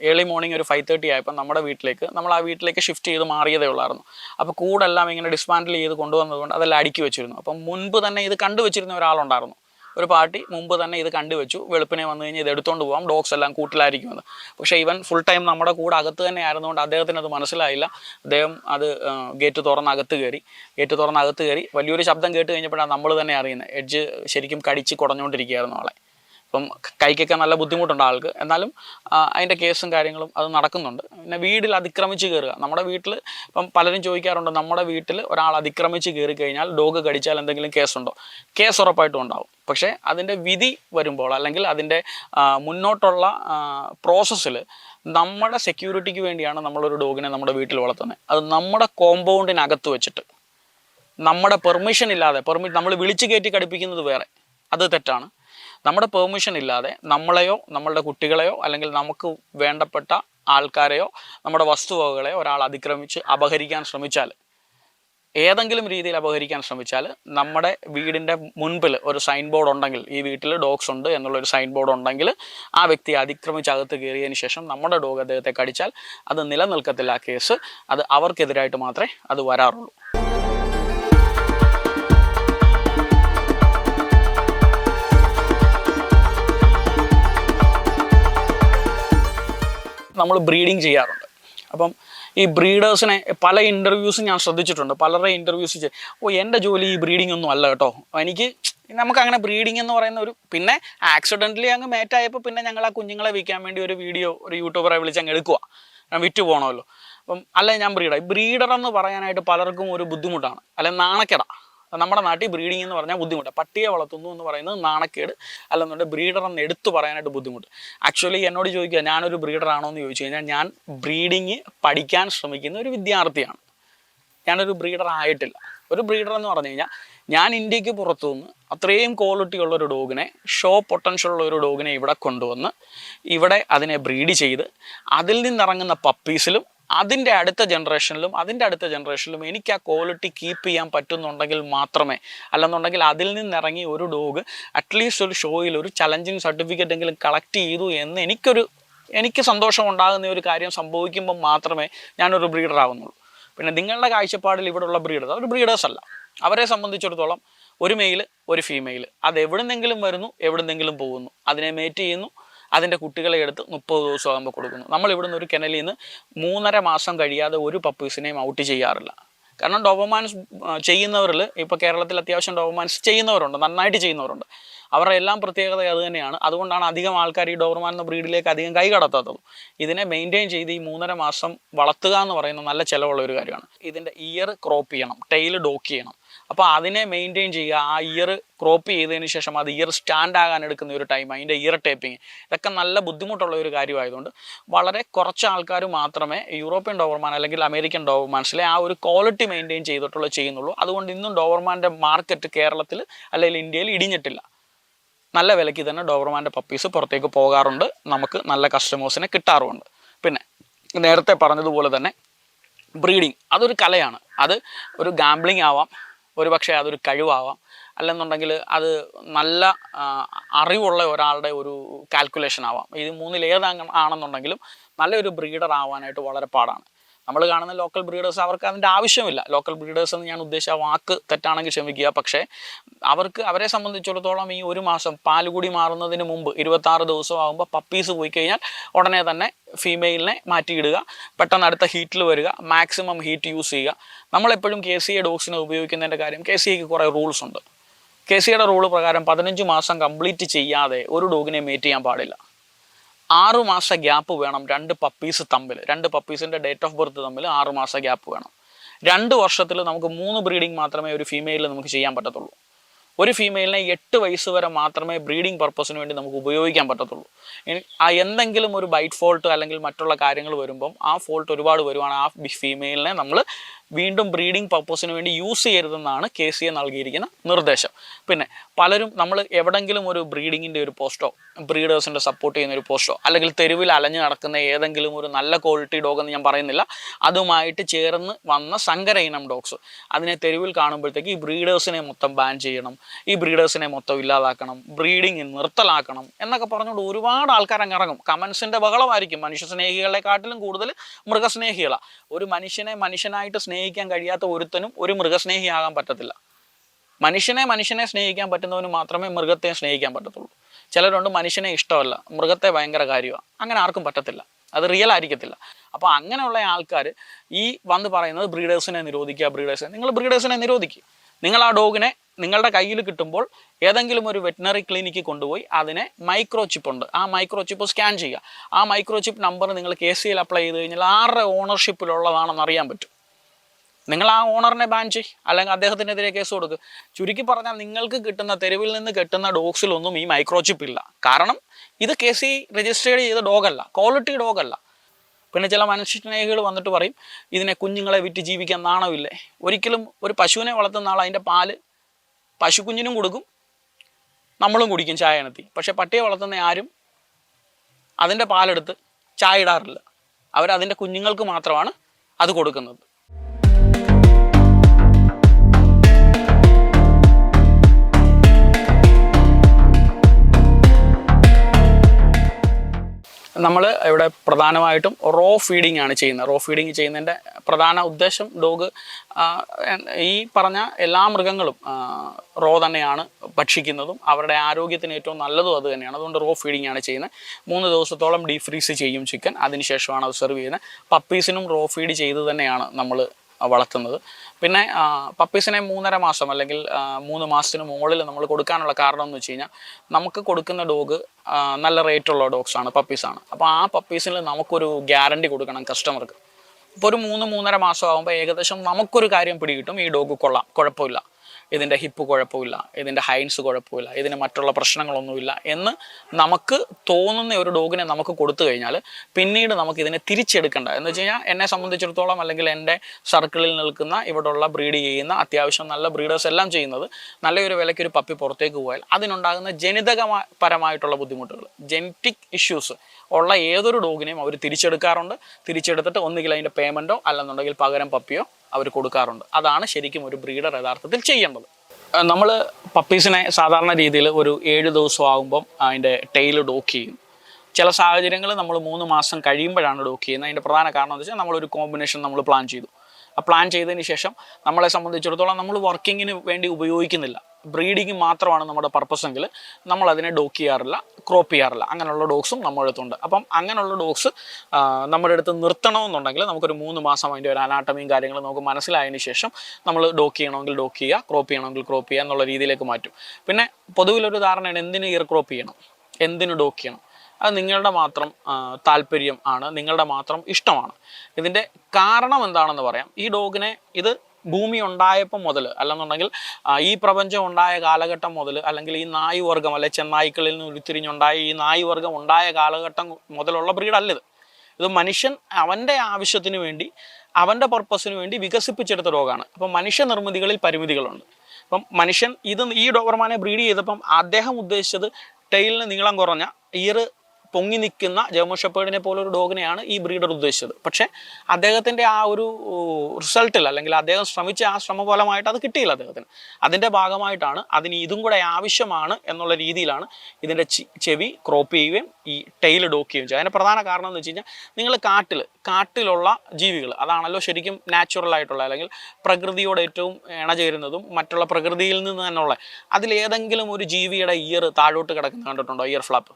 ഏർലി മോർണിംഗ് ഒരു ഫൈവ് തേർട്ടി ആയപ്പോൾ നമ്മുടെ വീട്ടിലേക്ക് നമ്മൾ ആ വീട്ടിലേക്ക് ഷിഫ്റ്റ് ചെയ്ത് മാറിയതേ ഉള്ളായിരുന്നു. അപ്പോൾ കൂടെല്ലാം ഇങ്ങനെ ഡിസ്മാൻഡിൽ ചെയ്ത് കൊണ്ടുവന്നതുകൊണ്ട് അതെല്ലാം അടുക്കി വെച്ചിരുന്നു. അപ്പം മുൻപ് തന്നെ ഇത് കണ്ടുവച്ചിരുന്ന ഒരാളുണ്ടായിരുന്നു. ഒരു പാർട്ടി മുമ്പ് തന്നെ ഇത് കണ്ടുവച്ചു. വെളുപ്പിനെ വന്നു കഴിഞ്ഞാൽ ഇത് എടുത്തുകൊണ്ട് പോകാം ഡോഗ്സ് എല്ലാം കൂട്ടിലായിരിക്കുമെന്ന്. പക്ഷേ ഇവൻ ഫുൾ ടൈം നമ്മുടെ കൂടെ അകത്ത് തന്നെ ആയിരുന്നുകൊണ്ട് അദ്ദേഹത്തിന് അത് മനസ്സിലായില്ല. അദ്ദേഹം അത് ഗേറ്റ് തുറന്ന് അകത്ത് കയറി. ഗേറ്റ് തുറന്ന് അകത്ത് കയറി. വലിയൊരു ശബ്ദം കേട്ട് കഴിഞ്ഞപ്പോഴാണ് നമ്മൾ തന്നെ അറിയുന്നത്. എഡ്ജ് ശരിക്കും കടിച്ച് കുടഞ്ഞുകൊണ്ടിരിക്കുകയായിരുന്നു ആളെ. ഇപ്പം കൈക്കൊക്കെ നല്ല ബുദ്ധിമുട്ടുണ്ട് ആൾക്ക്. എന്നാലും അതിന്റെ കേസും കാര്യങ്ങളും അത് നടക്കുന്നുണ്ട്. പിന്നെ വീട്ടിൽ അതിക്രമിച്ച് കയറുക. നമ്മുടെ വീട്ടിൽ ഇപ്പം പലരും ചോദിക്കാറുണ്ട് നമ്മുടെ വീട്ടിൽ ഒരാൾ അതിക്രമിച്ച് കയറി കഴിഞ്ഞാൽ ഡോഗ് കടിച്ചാൽ എന്തെങ്കിലും കേസുണ്ടോ? കേസ് ഉറപ്പായിട്ടും ഉണ്ടാവും. പക്ഷേ അതിന്റെ വിധി വരുമ്പോൾ അല്ലെങ്കിൽ അതിന്റെ മുന്നോട്ടുള്ള പ്രോസസ്സിൽ നമ്മുടെ സെക്യൂരിറ്റിക്ക് വേണ്ടിയാണ് നമ്മളൊരു ഡോഗിനെ നമ്മുടെ വീട്ടിൽ വളർത്തുന്നത്. അത് നമ്മുടെ കോമ്പൗണ്ടിനകത്ത് വെച്ചിട്ട്. നമ്മുടെ പെർമിഷൻ ഇല്ലാതെ പെർമിറ്റ് നമ്മൾ വിളിച്ചു കയറ്റി കടിപ്പിക്കുന്നത് വേറെ. അത് തെറ്റാണ്. നമ്മുടെ പെർമിഷൻ ഇല്ലാതെ നമ്മളെയോ നമ്മളുടെ കുട്ടികളെയോ അല്ലെങ്കിൽ നമുക്ക് വേണ്ടപ്പെട്ട ആൾക്കാരെയോ നമ്മുടെ വസ്തുവകകളെ ഒരാൾ അതിക്രമിച്ച് അപഹരിക്കാൻ ശ്രമിച്ചാൽ ഏതെങ്കിലും രീതിയിൽ അപഹരിക്കാൻ ശ്രമിച്ചാൽ നമ്മുടെ വീടിന്റെ മുൻപിൽ ഒരു സൈൻ ബോർഡ് ഉണ്ടെങ്കിൽ ഈ വീട്ടിൽ ഡോഗ്സ് ഉണ്ട് എന്നുള്ള ഒരു സൈൻ ബോർഡ് ഉണ്ടെങ്കിൽ ആ വ്യക്തി അതിക്രമിച്ച് അകത്ത് കയറിയതിന് ശേഷം നമ്മുടെ ഡോഗ് അദ്ദേഹത്തെ കടിച്ചാൽ അത് നിലനിൽക്കത്തില്ല കേസ് അത് അവർക്കെതിരായിട്ട് മാത്രമേ അത് വരാറുള്ളൂ. നമ്മൾ ബ്രീഡിങ് ചെയ്യാറുണ്ട്. അപ്പം ഈ ബ്രീഡേഴ്സിനെ പല ഇന്റർവ്യൂസും ഞാൻ ശ്രദ്ധിച്ചിട്ടുണ്ട്. പലരുടെ ഇന്റർവ്യൂസ് ഓ എന്റെ ജോലി ഈ ബ്രീഡിംഗ് ഒന്നും അല്ല കേട്ടോ. എനിക്ക് നമുക്ക് അങ്ങനെ ബ്രീഡിംഗ് എന്ന് പറയുന്ന ഒരു പിന്നെ ആക്സിഡന്റലി അങ്ങ് മേറ്റായപ്പോൾ പിന്നെ ഞങ്ങൾ ആ കുഞ്ഞുങ്ങളെ വിൽക്കാൻ വേണ്ടി ഒരു വീഡിയോ ഒരു യൂട്യൂബറെ വിളിച്ച് അങ്ങ് എടുക്കുക ഞാൻ വിറ്റ് പോകണമല്ലോ അപ്പം അല്ല ഞാൻ ബ്രീഡർ ബ്രീഡർ എന്ന് പറയാനായിട്ട് പലർക്കും ഒരു ബുദ്ധിമുട്ടാണ്. അല്ലെ നാണക്കേട. നമ്മുടെ നാട്ടിൽ ബ്രീഡിംഗ് എന്ന് പറഞ്ഞാൽ ബുദ്ധിമുട്ട്. പട്ടിയെ വളർത്തുന്നു എന്ന് പറയുന്നത് നാണക്കേട് അല്ലെന്നുണ്ടെങ്കിൽ ബ്രീഡർ എന്ന് എടുത്തു പറയാനായിട്ട് ബുദ്ധിമുട്ട്. ആക്ച്വലി എന്നോട് ചോദിക്കുക ഞാനൊരു ബ്രീഡർ ആണോ? എന്ന് ചോദിച്ചു കഴിഞ്ഞാൽ ഞാൻ ബ്രീഡിങ് പഠിക്കാൻ ശ്രമിക്കുന്ന ഒരു വിദ്യാർത്ഥിയാണ്. ഞാനൊരു ബ്രീഡർ ആയിട്ടില്ല. ഒരു ബ്രീഡർ എന്ന് പറഞ്ഞു കഴിഞ്ഞാൽ ഞാൻ ഇന്ത്യയ്ക്ക് പുറത്തുനിന്ന് അത്രയും ക്വാളിറ്റി ഉള്ള ഒരു ഡോഗിനെ ഷോ പൊട്ടൻഷ്യൽ ഉള്ള ഒരു ഡോഗിനെ ഇവിടെ കൊണ്ടുവന്ന് ഇവിടെ അതിനെ ബ്രീഡ് ചെയ്ത് അതിൽ നിന്നിറങ്ങുന്ന പപ്പീസിലും അതിന്റെ അടുത്ത ജനറേഷനിലും അതിന്റെ അടുത്ത ജനറേഷനിലും എനിക്ക് ആ ക്വാളിറ്റി കീപ്പ് ചെയ്യാൻ പറ്റുന്നുണ്ടെങ്കിൽ മാത്രമേ അല്ലെന്നുണ്ടെങ്കിൽ അതിൽ നിന്നിറങ്ങി ഒരു ഡോഗ് അറ്റ്ലീസ്റ്റ് ഒരു ഷോയിൽ ഒരു ചലഞ്ചിങ് സർട്ടിഫിക്കറ്റ് എങ്കിലും കളക്ട് ചെയ്തു എന്ന് എനിക്കൊരു എനിക്ക് സന്തോഷം ഉണ്ടാകുന്ന ഒരു കാര്യം സംഭവിക്കുമ്പോൾ മാത്രമേ ഞാനൊരു ബ്രീഡർ ആകുന്നുള്ളൂ പിന്നെ നിങ്ങളുടെ കാഴ്ചപ്പാടിൽ ഇവിടെയുള്ള ബ്രീഡേഴ്സ് അവർ ബ്രീഡേഴ്സ് അല്ല. അവരെ സംബന്ധിച്ചിടത്തോളം ഒരു മെയിൽ ഒരു ഫീമെയിൽ അത് എവിടുന്നെങ്കിലും വരുന്നു എവിടുന്നെങ്കിലും പോകുന്നു. അതിനെ മേറ്റ് ചെയ്യുന്നു അതിന്റെ കുട്ടികളെ എടുത്ത് മുപ്പത് ദിവസം ആകുമ്പോൾ കൊടുക്കുന്നു. നമ്മൾ ഇവിടുന്ന് ഒരു കിണലിൽ നിന്ന് മൂന്നര മാസം കഴിയാതെ ഒരു പപ്പീസിനെയും ഔട്ട് ചെയ്യാറില്ല. കാരണം ഡോബമാൻസ് ചെയ്യുന്നവരിൽ ഇപ്പോൾ കേരളത്തിൽ അത്യാവശ്യം ഡോബമാൻസ് ചെയ്യുന്നവരുണ്ട് നന്നായിട്ട് ചെയ്യുന്നവരുണ്ട്. അവരുടെ എല്ലാം പ്രത്യേകത അത് തന്നെയാണ്. അതുകൊണ്ടാണ് അധികം ആൾക്കാർ ഈ ഡോബർമാൻ എന്ന ബ്രീഡിലേക്ക് അധികം കൈ കടത്താത്തത്. ഇതിനെ മെയിന്റെയിൻ ചെയ്ത് ഈ മൂന്നര മാസം വളർത്തുക എന്ന് പറയുന്നത് നല്ല ചിലവുള്ള ഒരു കാര്യമാണ്. ഇതിന്റെ ഇയർ ക്രോപ്പ് ചെയ്യണം ടെയിൽ ഡോക്ക് ചെയ്യണം. അപ്പോൾ അതിനെ മെയിന്റെയിൻ ചെയ്യുക ആ ഇയർ ക്രോപ്പ് ചെയ്തതിന് ശേഷം അത് ഇയർ സ്റ്റാൻഡ് ആകാൻ എടുക്കുന്ന ഒരു ടൈം അതിന്റെ ഇയർ ടേപ്പിംഗ് ഇതൊക്കെ നല്ല ബുദ്ധിമുട്ടുള്ള ഒരു കാര്യമായതുകൊണ്ട് വളരെ കുറച്ച് ആൾക്കാർ മാത്രമേ യൂറോപ്യൻ ഡോവർമാൻ അല്ലെങ്കിൽ അമേരിക്കൻ ഡോവർമാൻസിലെ ആ ഒരു ക്വാളിറ്റി മെയിന്റെയിൻ ചെയ്തിട്ടുള്ള ചെയ്യുന്നുള്ളൂ. അതുകൊണ്ട് ഇന്നും ഡോവർമാന്റെ മാർക്കറ്റ് കേരളത്തിൽ അല്ലെങ്കിൽ ഇന്ത്യയിൽ ഇടിഞ്ഞിട്ടില്ല. നല്ല വിലയ്ക്ക് തന്നെ ഡോവർമാന്റെ പപ്പീസ് പുറത്തേക്ക് പോകാറുണ്ട്. നമുക്ക് നല്ല കസ്റ്റമേഴ്സിനെ കിട്ടാറുമുണ്ട്. പിന്നെ നേരത്തെ പറഞ്ഞതുപോലെ തന്നെ ബ്രീഡിങ് അതൊരു കലയാണ്. അത് ഒരു ഗാംബ്ലിംഗ് ആവാം. ഒരു പക്ഷേ അതൊരു കഴിവാവാം. അല്ലെന്നുണ്ടെങ്കിൽ അത് നല്ല അറിവുള്ള ഒരാളുടെ ഒരു കാൽക്കുലേഷൻ ആവാം. ഇത് മൂന്നിൽ ഏതാണ് ആണെന്നുണ്ടെങ്കിലും നല്ലൊരു ബ്രീഡർ ആവാനായിട്ട് വളരെ പാടാണ്. നമ്മൾ കാണുന്ന ലോക്കൽ ബ്രീഡേഴ്സ് അവർക്ക് അതിന്റെ ആവശ്യമില്ല. ലോക്കൽ ബ്രീഡേഴ്സ് എന്ന് ഞാൻ ഉദ്ദേശിച്ച വാക്ക് തെറ്റാണെങ്കിൽ ക്ഷമിക്കുക. പക്ഷേ അവർക്ക് അവരെ സംബന്ധിച്ചിടത്തോളം ഈ ഒരു മാസം പാലുകൂടി മാറുന്നതിന് മുമ്പ് ഇരുപത്താറ് ദിവസം ആകുമ്പോൾ പപ്പീസ് പോയി കഴിഞ്ഞാൽ ഉടനെ തന്നെ ഫീമെയിലിനെ മാറ്റിയിടുക. പെട്ടെന്ന് അടുത്ത ഹീറ്റിൽ വരിക. മാക്സിമം ഹീറ്റ് യൂസ് ചെയ്യുക. നമ്മളെപ്പോഴും കെ സി എ ഡോഗ്സിനെ ഉപയോഗിക്കുന്നതിന്റെ കാര്യം കെ സി എക്ക് കുറേ റൂൾസ് ഉണ്ട്. കെ സി എയുടെ റൂൾ പ്രകാരം പതിനഞ്ച് മാസം കംപ്ലീറ്റ് ചെയ്യാതെ ഒരു ഡോഗിനെ മേറ്റ് ചെയ്യാൻ പാടില്ല. ആറു മാസ ഗ്യാപ്പ് വേണം രണ്ട് പപ്പീസ് തമ്മിൽ രണ്ട് പപ്പീസിന്റെ ഡേറ്റ് ഓഫ് ബർത്ത് തമ്മിൽ ആറു മാസ ഗ്യാപ്പ് വേണം. രണ്ട് വർഷത്തിൽ നമുക്ക് മൂന്ന് ബ്രീഡിംഗ് മാത്രമേ ഒരു ഫീമെയിലിൽ നമുക്ക് ചെയ്യാൻ പറ്റത്തുള്ളൂ. ഒരു ഫീമെയിലിനെ എട്ട് വയസ്സ് വരെ മാത്രമേ ബ്രീഡിംഗ് പർപ്പസിന് വേണ്ടി നമുക്ക് ഉപയോഗിക്കാൻ പറ്റത്തുള്ളൂ. ആ എന്തെങ്കിലും ഒരു ബൈറ്റ് ഫോൾട്ട് അല്ലെങ്കിൽ മറ്റുള്ള കാര്യങ്ങൾ വരുമ്പം ആ ഫോൾട്ട് ഒരുപാട് വരുവാണ് ആ ഫീമെയിലിനെ നമ്മൾ വീണ്ടും ബ്രീഡിംഗ് പർപ്പസിന് വേണ്ടി യൂസ് ചെയ്യരുതെന്നാണ് കെ സി എ നൽകിയിരിക്കുന്ന നിർദ്ദേശം. പിന്നെ പലരും നമ്മൾ എവിടെങ്കിലും ഒരു ബ്രീഡിങ്ങിന്റെ ഒരു പോസ്റ്റോ ബ്രീഡേഴ്സിന്റെ സപ്പോർട്ട് ചെയ്യുന്ന ഒരു പോസ്റ്റോ അല്ലെങ്കിൽ തെരുവിൽ അലഞ്ഞു നടക്കുന്ന ഏതെങ്കിലും ഒരു നല്ല ക്വാളിറ്റി ഡോഗ് എന്ന് ഞാൻ പറയുന്നില്ല അതുമായിട്ട് ചേർന്ന് വന്ന സങ്കര ഇനം ഡോഗ്സ് അതിനെ തെരുവിൽ കാണുമ്പോഴത്തേക്ക് ഈ ബ്രീഡേഴ്സിനെ മൊത്തം ബാൻ ചെയ്യണം ഈ ബ്രീഡേഴ്സിനെ മൊത്തം ഇല്ലാതാക്കണം ബ്രീഡിങ് നിർത്തലാക്കണം എന്നൊക്കെ പറഞ്ഞുകൊണ്ട് ഒരുപാട് ആൾക്കാർ അങ്ങ് ഇറങ്ങും. കമൻസിന്റെ ബഹളമായിരിക്കും. മനുഷ്യ സ്നേഹികളെക്കാട്ടിലും കൂടുതൽ മൃഗസ്നേഹികളാണ് ഒരു മനുഷ്യനെ മനുഷ്യനായിട്ട് സ്നേഹിക്കാൻ കഴിയാത്ത ഒരുത്തനും ഒരു മൃഗസ്നേഹിയാകാൻ പറ്റത്തില്ല. മനുഷ്യനെ മനുഷ്യനെ സ്നേഹിക്കാൻ പറ്റുന്നവന് മാത്രമേ മൃഗത്തെ സ്നേഹിക്കാൻ പറ്റത്തുള്ളൂ. ചിലരുണ്ട് മനുഷ്യനെ ഇഷ്ടമല്ല മൃഗത്തെ ഭയങ്കര കാര്യമാണ് അങ്ങനെ ആർക്കും പറ്റത്തില്ല. അത് റിയൽ ആയിരിക്കത്തില്ല. അപ്പോൾ അങ്ങനെയുള്ള ആൾക്കാർ ഈ വന്ന് പറയുന്നത് ബ്രീഡേഴ്സിനെ നിരോധിക്കുക ബ്രീഡേഴ്സിനെ നിങ്ങൾ ബ്രീഡേഴ്സിനെ നിരോധിക്കുക നിങ്ങൾ ആ ഡോഗിനെ നിങ്ങളുടെ കയ്യിൽ കിട്ടുമ്പോൾ ഏതെങ്കിലും ഒരു വെറ്റിനറി ക്ലിനിക്കിൽ കൊണ്ടുപോയി അതിനെ മൈക്രോ ചിപ്പ് ഉണ്ട്. ആ മൈക്രോ ചിപ്പ് സ്കാൻ ചെയ്യുക. ആ മൈക്രോ ചിപ്പ് നമ്പർ നിങ്ങൾ കെ സി എൽ അപ്ലൈ ചെയ്ത് കഴിഞ്ഞാൽ ആരുടെ ഓണർഷിപ്പിലുള്ളതാണെന്ന് അറിയാൻ പറ്റും. നിങ്ങൾ ആ ഓണറിനെ ബാൻ ചെയ്യും അല്ലെങ്കിൽ അദ്ദേഹത്തിനെതിരെ കേസ് കൊടുക്കുക ചുരുക്കി പറഞ്ഞാൽ നിങ്ങൾക്ക് കിട്ടുന്ന തെരുവിൽ നിന്ന് കിട്ടുന്ന ഡോഗ്സിലൊന്നും ഈ മൈക്രോചിപ്പ് ഇല്ല. കാരണം ഇത് കെ സി രജിസ്റ്റേർഡ് ചെയ്ത ഡോഗല്ല ക്വാളിറ്റി ഡോഗല്ല പിന്നെ ചില മനുഷ്യസ്നേഹികൾ വന്നിട്ട് പറയും ഇതിനെ കുഞ്ഞുങ്ങളെ വിറ്റ് ജീവിക്കാൻ നാണമില്ലേ? ഒരിക്കലും ഒരു പശുവിനെ വളർത്തുന്ന ആൾ അതിന്റെ പാൽ പശുക്കുഞ്ഞിനും കൊടുക്കും നമ്മളും കുടിക്കും ചായ എണത്തി പക്ഷെ പട്ടിയെ വളർത്തുന്ന ആരും അതിന്റെ പാലെടുത്ത് ചായ ഇടാറില്ല. അവരതിന്റെ കുഞ്ഞുങ്ങൾക്ക് മാത്രമാണ് അത് കൊടുക്കുന്നത്. നമ്മൾ ഇവിടെ പ്രധാനമായിട്ടും റോ ഫീഡിംഗ് ആണ് ചെയ്യുന്നത്. റോ ഫീഡിംഗ് ചെയ്യുന്നതിന്റെ പ്രധാന ഉദ്ദേശം ഡോഗ് ഈ പറഞ്ഞ എല്ലാ മൃഗങ്ങളും റോ തന്നെയാണ് ഭക്ഷിക്കുന്നതും അവരുടെ ആരോഗ്യത്തിന് ഏറ്റവും നല്ലതും അത് തന്നെയാണ്. അതുകൊണ്ട് റോ ഫീഡിംഗ് ആണ് ചെയ്യുന്നത്. മൂന്ന് ദിവസത്തോളം ഡീപ് ഫ്രീസ് ചെയ്യും ചിക്കൻ അതിനുശേഷമാണ് അത് സെർവ് ചെയ്യുന്നത്. പപ്പീസിനും റോ ഫീഡ് ചെയ്ത് തന്നെയാണ് നമ്മൾ വളർത്തുന്നത്. പിന്നെ പപ്പീസിനെ മൂന്നര മാസം അല്ലെങ്കിൽ മൂന്ന് മാസത്തിന് മുകളിൽ നമ്മൾ കൊടുക്കാനുള്ള കാരണം എന്ന് വെച്ച് കഴിഞ്ഞാൽ നമുക്ക് കൊടുക്കുന്ന ഡോഗ് നല്ല റേറ്റുള്ള ഡോഗ്സാണ് പപ്പീസാണ് അപ്പോൾ ആ പപ്പീസിൽ നമുക്കൊരു ഗ്യാരണ്ടി കൊടുക്കണം കസ്റ്റമർക്ക് ഇപ്പോൾ ഒരു മൂന്ന് മൂന്നര മാസം ആകുമ്പോൾ ഏകദേശം നമുക്കൊരു കാര്യം പിടികിട്ടും ഈ ഡോഗ് കൊള്ളാം കുഴപ്പമില്ല. ഇതിന്റെ ഹിപ്പ് കുഴപ്പമില്ല ഇതിന്റെ ഹൈൻസ് കുഴപ്പമില്ല ഇതിന് മറ്റുള്ള പ്രശ്നങ്ങളൊന്നുമില്ല എന്ന് നമുക്ക് തോന്നുന്ന ഒരു ഡോഗിനെ നമുക്ക് കൊടുത്തു കഴിഞ്ഞാൽ പിന്നീട് നമുക്ക് ഇതിനെ തിരിച്ചെടുക്കേണ്ട. എന്ന് വെച്ച് കഴിഞ്ഞാൽ എന്നെ സംബന്ധിച്ചിടത്തോളം അല്ലെങ്കിൽ എന്റെ സർക്കിളിൽ നിൽക്കുന്ന ഇവിടെയുള്ള ബ്രീഡ് ചെയ്യുന്ന അത്യാവശ്യം നല്ല ബ്രീഡേഴ്സ് എല്ലാം ചെയ്യുന്നത് നല്ലൊരു വിലയ്ക്ക് ഒരു പപ്പി പുറത്തേക്ക് പോയാൽ അതിനുണ്ടാകുന്ന ജനിതകപരമായിട്ടുള്ള ബുദ്ധിമുട്ടുകൾ ജനറ്റിക് ഇഷ്യൂസ് ഉള്ള ഏതൊരു ഡോഗിനെയും അവർ തിരിച്ചെടുക്കാറുണ്ട്. തിരിച്ചെടുത്തിട്ട് ഒന്നുകിൽ അതിന്റെ പേയ്മെന്റോ അല്ലെന്നുണ്ടെങ്കിൽ പകരം പപ്പിയോ അവർ കൊടുക്കാറുണ്ട്. അതാണ് ശരിക്കും ഒരു ബ്രീഡർ യഥാർത്ഥത്തിൽ ചെയ്യേണ്ടത്. നമ്മൾ പപ്പീസിനെ സാധാരണ രീതിയിൽ ഒരു ഏഴ് ദിവസം ആകുമ്പം അതിന്റെ ടെയിൽ ഡോക്ക് ചെയ്യും. ചില സാഹചര്യങ്ങളിൽ നമ്മൾ മൂന്ന് മാസം കഴിയുമ്പോഴാണ് ഡോക്ക് ചെയ്യുന്നത്. അതിന്റെ പ്രധാന കാരണം എന്ന് വെച്ചാൽ നമ്മളൊരു കോമ്പിനേഷൻ നമ്മൾ പ്ലാൻ ചെയ്തു. പ്ലാൻ ചെയ്തതിന് ശേഷം നമ്മളെ സംബന്ധിച്ചിടത്തോളം നമ്മൾ വർക്കിങ്ങിന് വേണ്ടി ഉപയോഗിക്കുന്നില്ല. ബ്രീഡിങ് മാത്രമാണ് നമ്മുടെ പർപ്പസ് എങ്കിൽ നമ്മൾ അതിനെ ഡോക്ക് ചെയ്യാറില്ല ക്രോപ്പ് ചെയ്യാറില്ല. അങ്ങനെയുള്ള ഡോഗ്സും നമ്മുടെ അടുത്തുണ്ട്. അപ്പം അങ്ങനെയുള്ള ഡോഗ്സ് നമ്മുടെ അടുത്ത് നിർത്തണമെന്നുണ്ടെങ്കിൽ നമുക്കൊരു മൂന്ന് മാസം അതിന്റെ ഒരു അനാട്ടമിയും കാര്യങ്ങളും നമുക്ക് മനസ്സിലായതിന് ശേഷം നമ്മൾ ഡോക്ക് ചെയ്യണമെങ്കിൽ ഡോക്ക് ചെയ്യുക ക്രോപ്പ് ചെയ്യണമെങ്കിൽ ക്രോപ്പ് ചെയ്യുക എന്നുള്ള രീതിയിലേക്ക് മാറ്റും. പിന്നെ പൊതുവിലൊരു ധാരണയാണ് എന്തിന് ഇയർ ക്രോപ്പ് ചെയ്യണം? എന്തിന് ഡോക്ക് ചെയ്യണം? അത് നിങ്ങളുടെ മാത്രം താല്പര്യം ആണ് നിങ്ങളുടെ മാത്രം ഇഷ്ടമാണ്. ഇതിന്റെ കാരണം എന്താണെന്ന് പറയാം. ഈ ഡോഗിനെ ഇത് ഭൂമി ഉണ്ടായപ്പോൾ മുതൽ അല്ലെന്നുണ്ടെങ്കിൽ ഈ പ്രപഞ്ചം ഉണ്ടായ കാലഘട്ടം മുതൽ അല്ലെങ്കിൽ ഈ നായി വർഗം അല്ലെ ചെന്നായ്ക്കളിൽ നിന്ന് ഉരുത്തിരിഞ്ഞുണ്ടായ ഈ നായി വർഗം ഉണ്ടായ കാലഘട്ടം മുതലുള്ള ബ്രീഡല്ല ഇത്. ഇത് മനുഷ്യൻ അവന്റെ ആവശ്യത്തിന് വേണ്ടി അവന്റെ പർപ്പസിന് വേണ്ടി വികസിപ്പിച്ചെടുത്ത രോഗമാണ് അപ്പം മനുഷ്യ നിർമ്മിതികളിൽ പരിമിതികളുണ്ട്. അപ്പം മനുഷ്യൻ ഇത് ഈ ഡോബർമാനെ ബ്രീഡ് ചെയ്തപ്പം അദ്ദേഹം ഉദ്ദേശിച്ചത് ടെയിലിന് നീളം കുറഞ്ഞ ഇയർ പൊങ്ങി നിൽക്കുന്ന ജർമ്മൻ ഷെപ്പേർഡിനെ പോലൊരു ഡോഗിനെയാണ് ഈ ബ്രീഡർ ഉദ്ദേശിച്ചത്. പക്ഷേ അദ്ദേഹത്തിന്റെ ആ ഒരു റിസൾട്ടിൽ അല്ലെങ്കിൽ അദ്ദേഹം ശ്രമിച്ച ആ ശ്രമഫലമായിട്ട് അത് കിട്ടിയില്ല അദ്ദേഹത്തിന്. അതിന്റെ ഭാഗമായിട്ടാണ് അതിന് ഇതും കൂടെ ആവശ്യമാണ് എന്നുള്ള രീതിയിലാണ് ഇതിന്റെ ചെവി ക്രോപ്പ് ചെയ്യുകയും ഈ ടെയിൽ ഡോക്ക് ചെയ്യുകയും ചെയ്യുക. അതിന്റെ പ്രധാന കാരണം എന്ന് വെച്ച് കഴിഞ്ഞാൽ നിങ്ങൾ കാട്ടിൽ കാട്ടിലുള്ള ജീവികൾ അതാണല്ലോ ശരിക്കും നാച്ചുറൽ ആയിട്ടുള്ള അല്ലെങ്കിൽ പ്രകൃതിയോട് ഏറ്റവും ഇണചേരുന്നതും മറ്റുള്ള പ്രകൃതിയിൽ നിന്ന് തന്നെയുള്ള അതിലേതെങ്കിലും ഒരു ജീവിയുടെ ഇയർ താഴോട്ട് കിടക്കുന്ന കണ്ടിട്ടുണ്ടോ? ഇയർ ഫ്ലാപ്പ്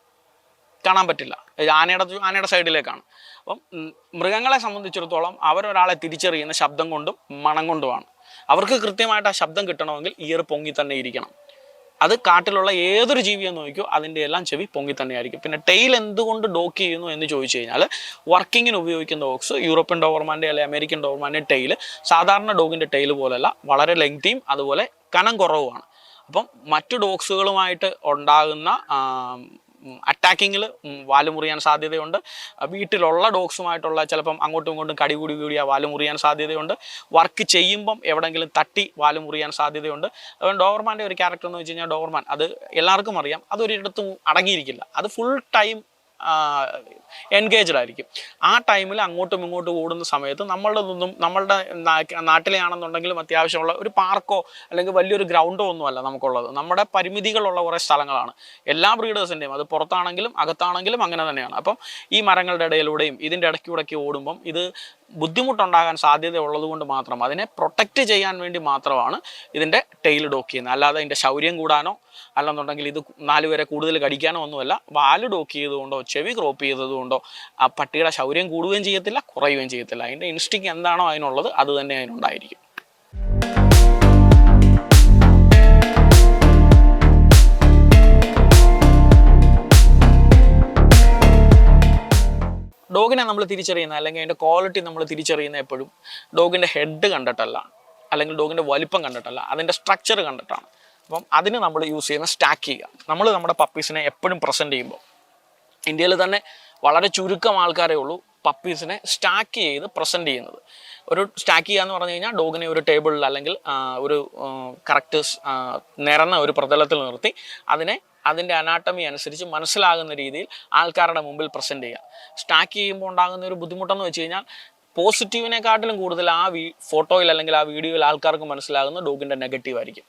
കാണാൻ പറ്റില്ല. ആനയുടെ ആനയുടെ സൈഡിലേക്കാണ്. അപ്പം മൃഗങ്ങളെ സംബന്ധിച്ചിടത്തോളം അവരൊരാളെ തിരിച്ചറിയുന്ന ശബ്ദം കൊണ്ടും മണം കൊണ്ടുമാണ്. അവർക്ക് കൃത്യമായിട്ട് ആ ശബ്ദം കിട്ടണമെങ്കിൽ ഇയർ പൊങ്ങി തന്നെ ഇരിക്കണം. അത് കാട്ടിലുള്ള ഏതൊരു ജീവിയെ നോക്കിയോ അതിന്റെ എല്ലാം ചെവി പൊങ്ങി തന്നെയായിരിക്കും പിന്നെ ടെയിൽ എന്തുകൊണ്ട് ഡോക്ക് ചെയ്യുന്നു എന്ന് ചോദിച്ചു കഴിഞ്ഞാൽ വർക്കിങ്ങിന് ഉപയോഗിക്കുന്ന ഡോഗ്സ് യൂറോപ്യൻ ഡോവർമാന്റെ അല്ലെങ്കിൽ അമേരിക്കൻ ഡോവർമാന്റെ ടെയിൽ സാധാരണ ഡോഗിന്റെ ടെയിൽ പോലെയല്ല വളരെ ലെങ്തിയും അതുപോലെ കനം കുറവുമാണ്. അപ്പം മറ്റു ഡോഗ്സുകളുമായിട്ട് ഉണ്ടാകുന്ന അറ്റാക്കിങ്ങിൽ വാൽ മുറിയാൻ സാധ്യതയുണ്ട്. വീട്ടിലുള്ള ഡോഗ്സുമായിട്ടുള്ള ചിലപ്പം അങ്ങോട്ടും ഇങ്ങോട്ടും കടി കൂടി കൂടി ആ വാൽ മുറിയാൻ സാധ്യതയുണ്ട്. വർക്ക് ചെയ്യുമ്പം എവിടെയെങ്കിലും തട്ടി വാൽ മുറിയാൻ സാധ്യതയുണ്ട്. അതുകൊണ്ട് ഡോവർമാന്റെ ഒരു ക്യാരക്ടർ എന്ന് വെച്ച് കഴിഞ്ഞാൽ ഡോവർമാൻ അത് എല്ലാവർക്കും അറിയാം. അതൊരിടത്തും അടങ്ങിയിരിക്കില്ല. അത് ഫുൾ ടൈം എൻഗേജ്ഡ് ആയിരിക്കും. ആ ടൈമിൽ അങ്ങോട്ടും ഇങ്ങോട്ടും ഓടുന്ന സമയത്ത് നമ്മളുടെ ഒന്നും നമ്മളുടെ നാട്ടിലെയാണെന്നുണ്ടെങ്കിലും അത്യാവശ്യമുള്ള ഒരു പാർക്കോ അല്ലെങ്കിൽ വലിയൊരു ഗ്രൗണ്ടോ ഒന്നുമല്ല നമുക്കുള്ളത്. നമ്മുടെ പരിമിതികളുള്ള കുറേ സ്ഥലങ്ങളാണ്. എല്ലാ ബ്രീഡേഴ്സിന്റെയും അത് പുറത്താണെങ്കിലും അകത്താണെങ്കിലും അങ്ങനെ തന്നെയാണ്. അപ്പം ഈ മരങ്ങളുടെ ഇടയിലൂടെയും ഇതിന്റെ ഇടയ്ക്കൂടെയൊക്കെ ഓടുമ്പം ഇത് ബുദ്ധിമുട്ടുണ്ടാകാൻ സാധ്യത ഉള്ളത് കൊണ്ട് മാത്രം അതിനെ പ്രൊട്ടക്റ്റ് ചെയ്യാൻ വേണ്ടി മാത്രമാണ് ഇതിന്റെ ടെയിൽ ഡോക്ക് ചെയ്യുന്നത്. അല്ലാതെ അതിന്റെ ശൗര്യം കൂടാനോ അല്ലെന്നുണ്ടെങ്കിൽ ഇത് നാല് വരെ കൂടുതൽ കടിക്കാനോ ഒന്നുമല്ല. വാൽ ഡോക്ക് ചെയ്തുകൊണ്ടോ ചെവി ക്രോപ്പ് ചെയ്തതുകൊണ്ടോ ആ പട്ടിയുടെ ശൗര്യം കൂടുകയും ചെയ്യത്തില്ല കുറയുകയും ചെയ്യത്തില്ല. അതിന്റെ ഇൻസ്റ്റിങ് എന്താണോ അതിനുള്ളത് അത് തന്നെ അതിനുണ്ടായിരിക്കും. ഡോഗിനെ നമ്മൾ തിരിച്ചറിയുന്ന അല്ലെങ്കിൽ അതിന്റെ ക്വാളിറ്റി നമ്മൾ തിരിച്ചറിയുന്ന എപ്പോഴും ഡോഗിന്റെ ഹെഡ് കണ്ടിട്ടല്ല അല്ലെങ്കിൽ ഡോഗിന്റെ വലിപ്പം കണ്ടിട്ടല്ല അതിന്റെ സ്ട്രക്ചർ കണ്ടിട്ടാണ്. അപ്പം അതിന് നമ്മൾ യൂസ് ചെയ്യുന്ന സ്റ്റാക്ക് ചെയ്യുക. നമ്മൾ നമ്മുടെ പപ്പീസിനെ എപ്പോഴും പ്രസന്റ് ചെയ്യുമ്പോൾ. ഇന്ത്യയിൽ തന്നെ വളരെ ചുരുക്കം ആൾക്കാരേ ഉള്ളൂ പപ്പീസിനെ സ്റ്റാക്ക് ചെയ്ത് പ്രസന്റ് ചെയ്യുന്നത്. ഒരു സ്റ്റാക്ക് ചെയ്യുക എന്ന് പറഞ്ഞു കഴിഞ്ഞാൽ ഡോഗിനെ ഒരു ടേബിളിൽ അല്ലെങ്കിൽ ഒരു കറക്റ്റ് നിരന്ന ഒരു പ്രതലത്തിൽ നിർത്തി അതിനെ അതിന്റെ അനാട്ടമി അനുസരിച്ച് മനസ്സിലാകുന്ന രീതിയിൽ ആൾക്കാരുടെ മുമ്പിൽ പ്രസന്റ് ചെയ്യുക. സ്റ്റാക്ക് ചെയ്യുമ്പോൾ ഉണ്ടാകുന്ന ഒരു ബുദ്ധിമുട്ടെന്ന് വെച്ച് കഴിഞ്ഞാൽ പോസിറ്റീവിനെക്കാട്ടിലും കൂടുതൽ ആ വീ ഫോട്ടോയിൽ അല്ലെങ്കിൽ ആ വീഡിയോയിൽ ആൾക്കാർക്ക് മനസ്സിലാകുന്ന ഡോഗിന്റെ നെഗറ്റീവ് ആയിരിക്കും.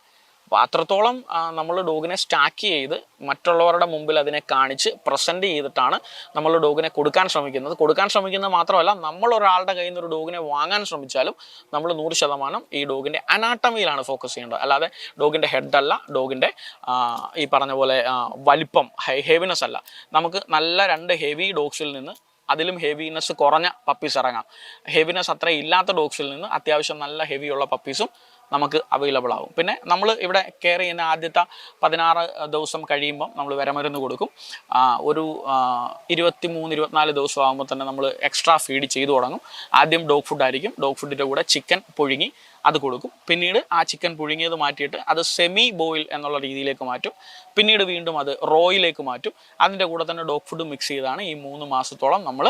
അപ്പോൾ അത്രത്തോളം നമ്മൾ ഡോഗിനെ സ്റ്റാക്ക് ചെയ്ത് മറ്റുള്ളവരുടെ മുമ്പിൽ അതിനെ കാണിച്ച് പ്രസന്റ് ചെയ്തിട്ടാണ് നമ്മൾ ഡോഗിനെ കൊടുക്കാൻ ശ്രമിക്കുന്നത്. കൊടുക്കാൻ ശ്രമിക്കുന്നത് മാത്രമല്ല നമ്മൾ ഒരാളുടെ കയ്യിൽ നിന്ന് ഒരു ഡോഗിനെ വാങ്ങാൻ ശ്രമിച്ചാലും നമ്മൾ നൂറ് ശതമാനം ഈ ഡോഗിന്റെ അനാട്ടമിയിലാണ് ഫോക്കസ് ചെയ്യേണ്ടത്. അല്ലാതെ ഡോഗിന്റെ ഹെഡല്ല ഡോഗിന്റെ ഈ പറഞ്ഞ പോലെ വലിപ്പം ഹെവിനെസ് അല്ല. നമുക്ക് നല്ല രണ്ട് ഹെവി ഡോഗ്സിൽ നിന്ന് അതിലും ഹെവിനെസ് കുറഞ്ഞ പപ്പീസ് ഇറങ്ങാം. ഹെവിനെസ് അത്ര ഇല്ലാത്ത ഡോഗ്സിൽ നിന്ന് അത്യാവശ്യം നല്ല ഹെവിയുള്ള പപ്പീസും നമുക്ക് അവൈലബിൾ ആവും. പിന്നെ നമ്മൾ ഇവിടെ കെയർ ചെയ്യുന്ന ആദ്യത്തെ പതിനാറ് ദിവസം കഴിയുമ്പം നമ്മൾ വിരമരുന്ന് കൊടുക്കും. ഒരു ഇരുപത്തി മൂന്ന് ഇരുപത്തിനാല് ദിവസം ആകുമ്പോൾ തന്നെ നമ്മൾ എക്സ്ട്രാ ഫീഡ് ചെയ്തു തുടങ്ങും. ആദ്യം ഡോഗ് ഫുഡ് ആയിരിക്കും. ഡോഗ് ഫുഡിന്റെ കൂടെ ചിക്കൻ പുഴുങ്ങി അത് കൊടുക്കും. പിന്നീട് ആ ചിക്കൻ പുഴുങ്ങിയത് മാറ്റിയിട്ട് അത് സെമി ബോയിൽ എന്നുള്ള രീതിയിലേക്ക് മാറ്റും. പിന്നീട് വീണ്ടും അത് റോയിലേക്ക് മാറ്റും. അതിന്റെ കൂടെ തന്നെ ഡോഗ് ഫുഡ് മിക്സ് ചെയ്താണ് ഈ മൂന്ന് മാസത്തോളം നമ്മൾ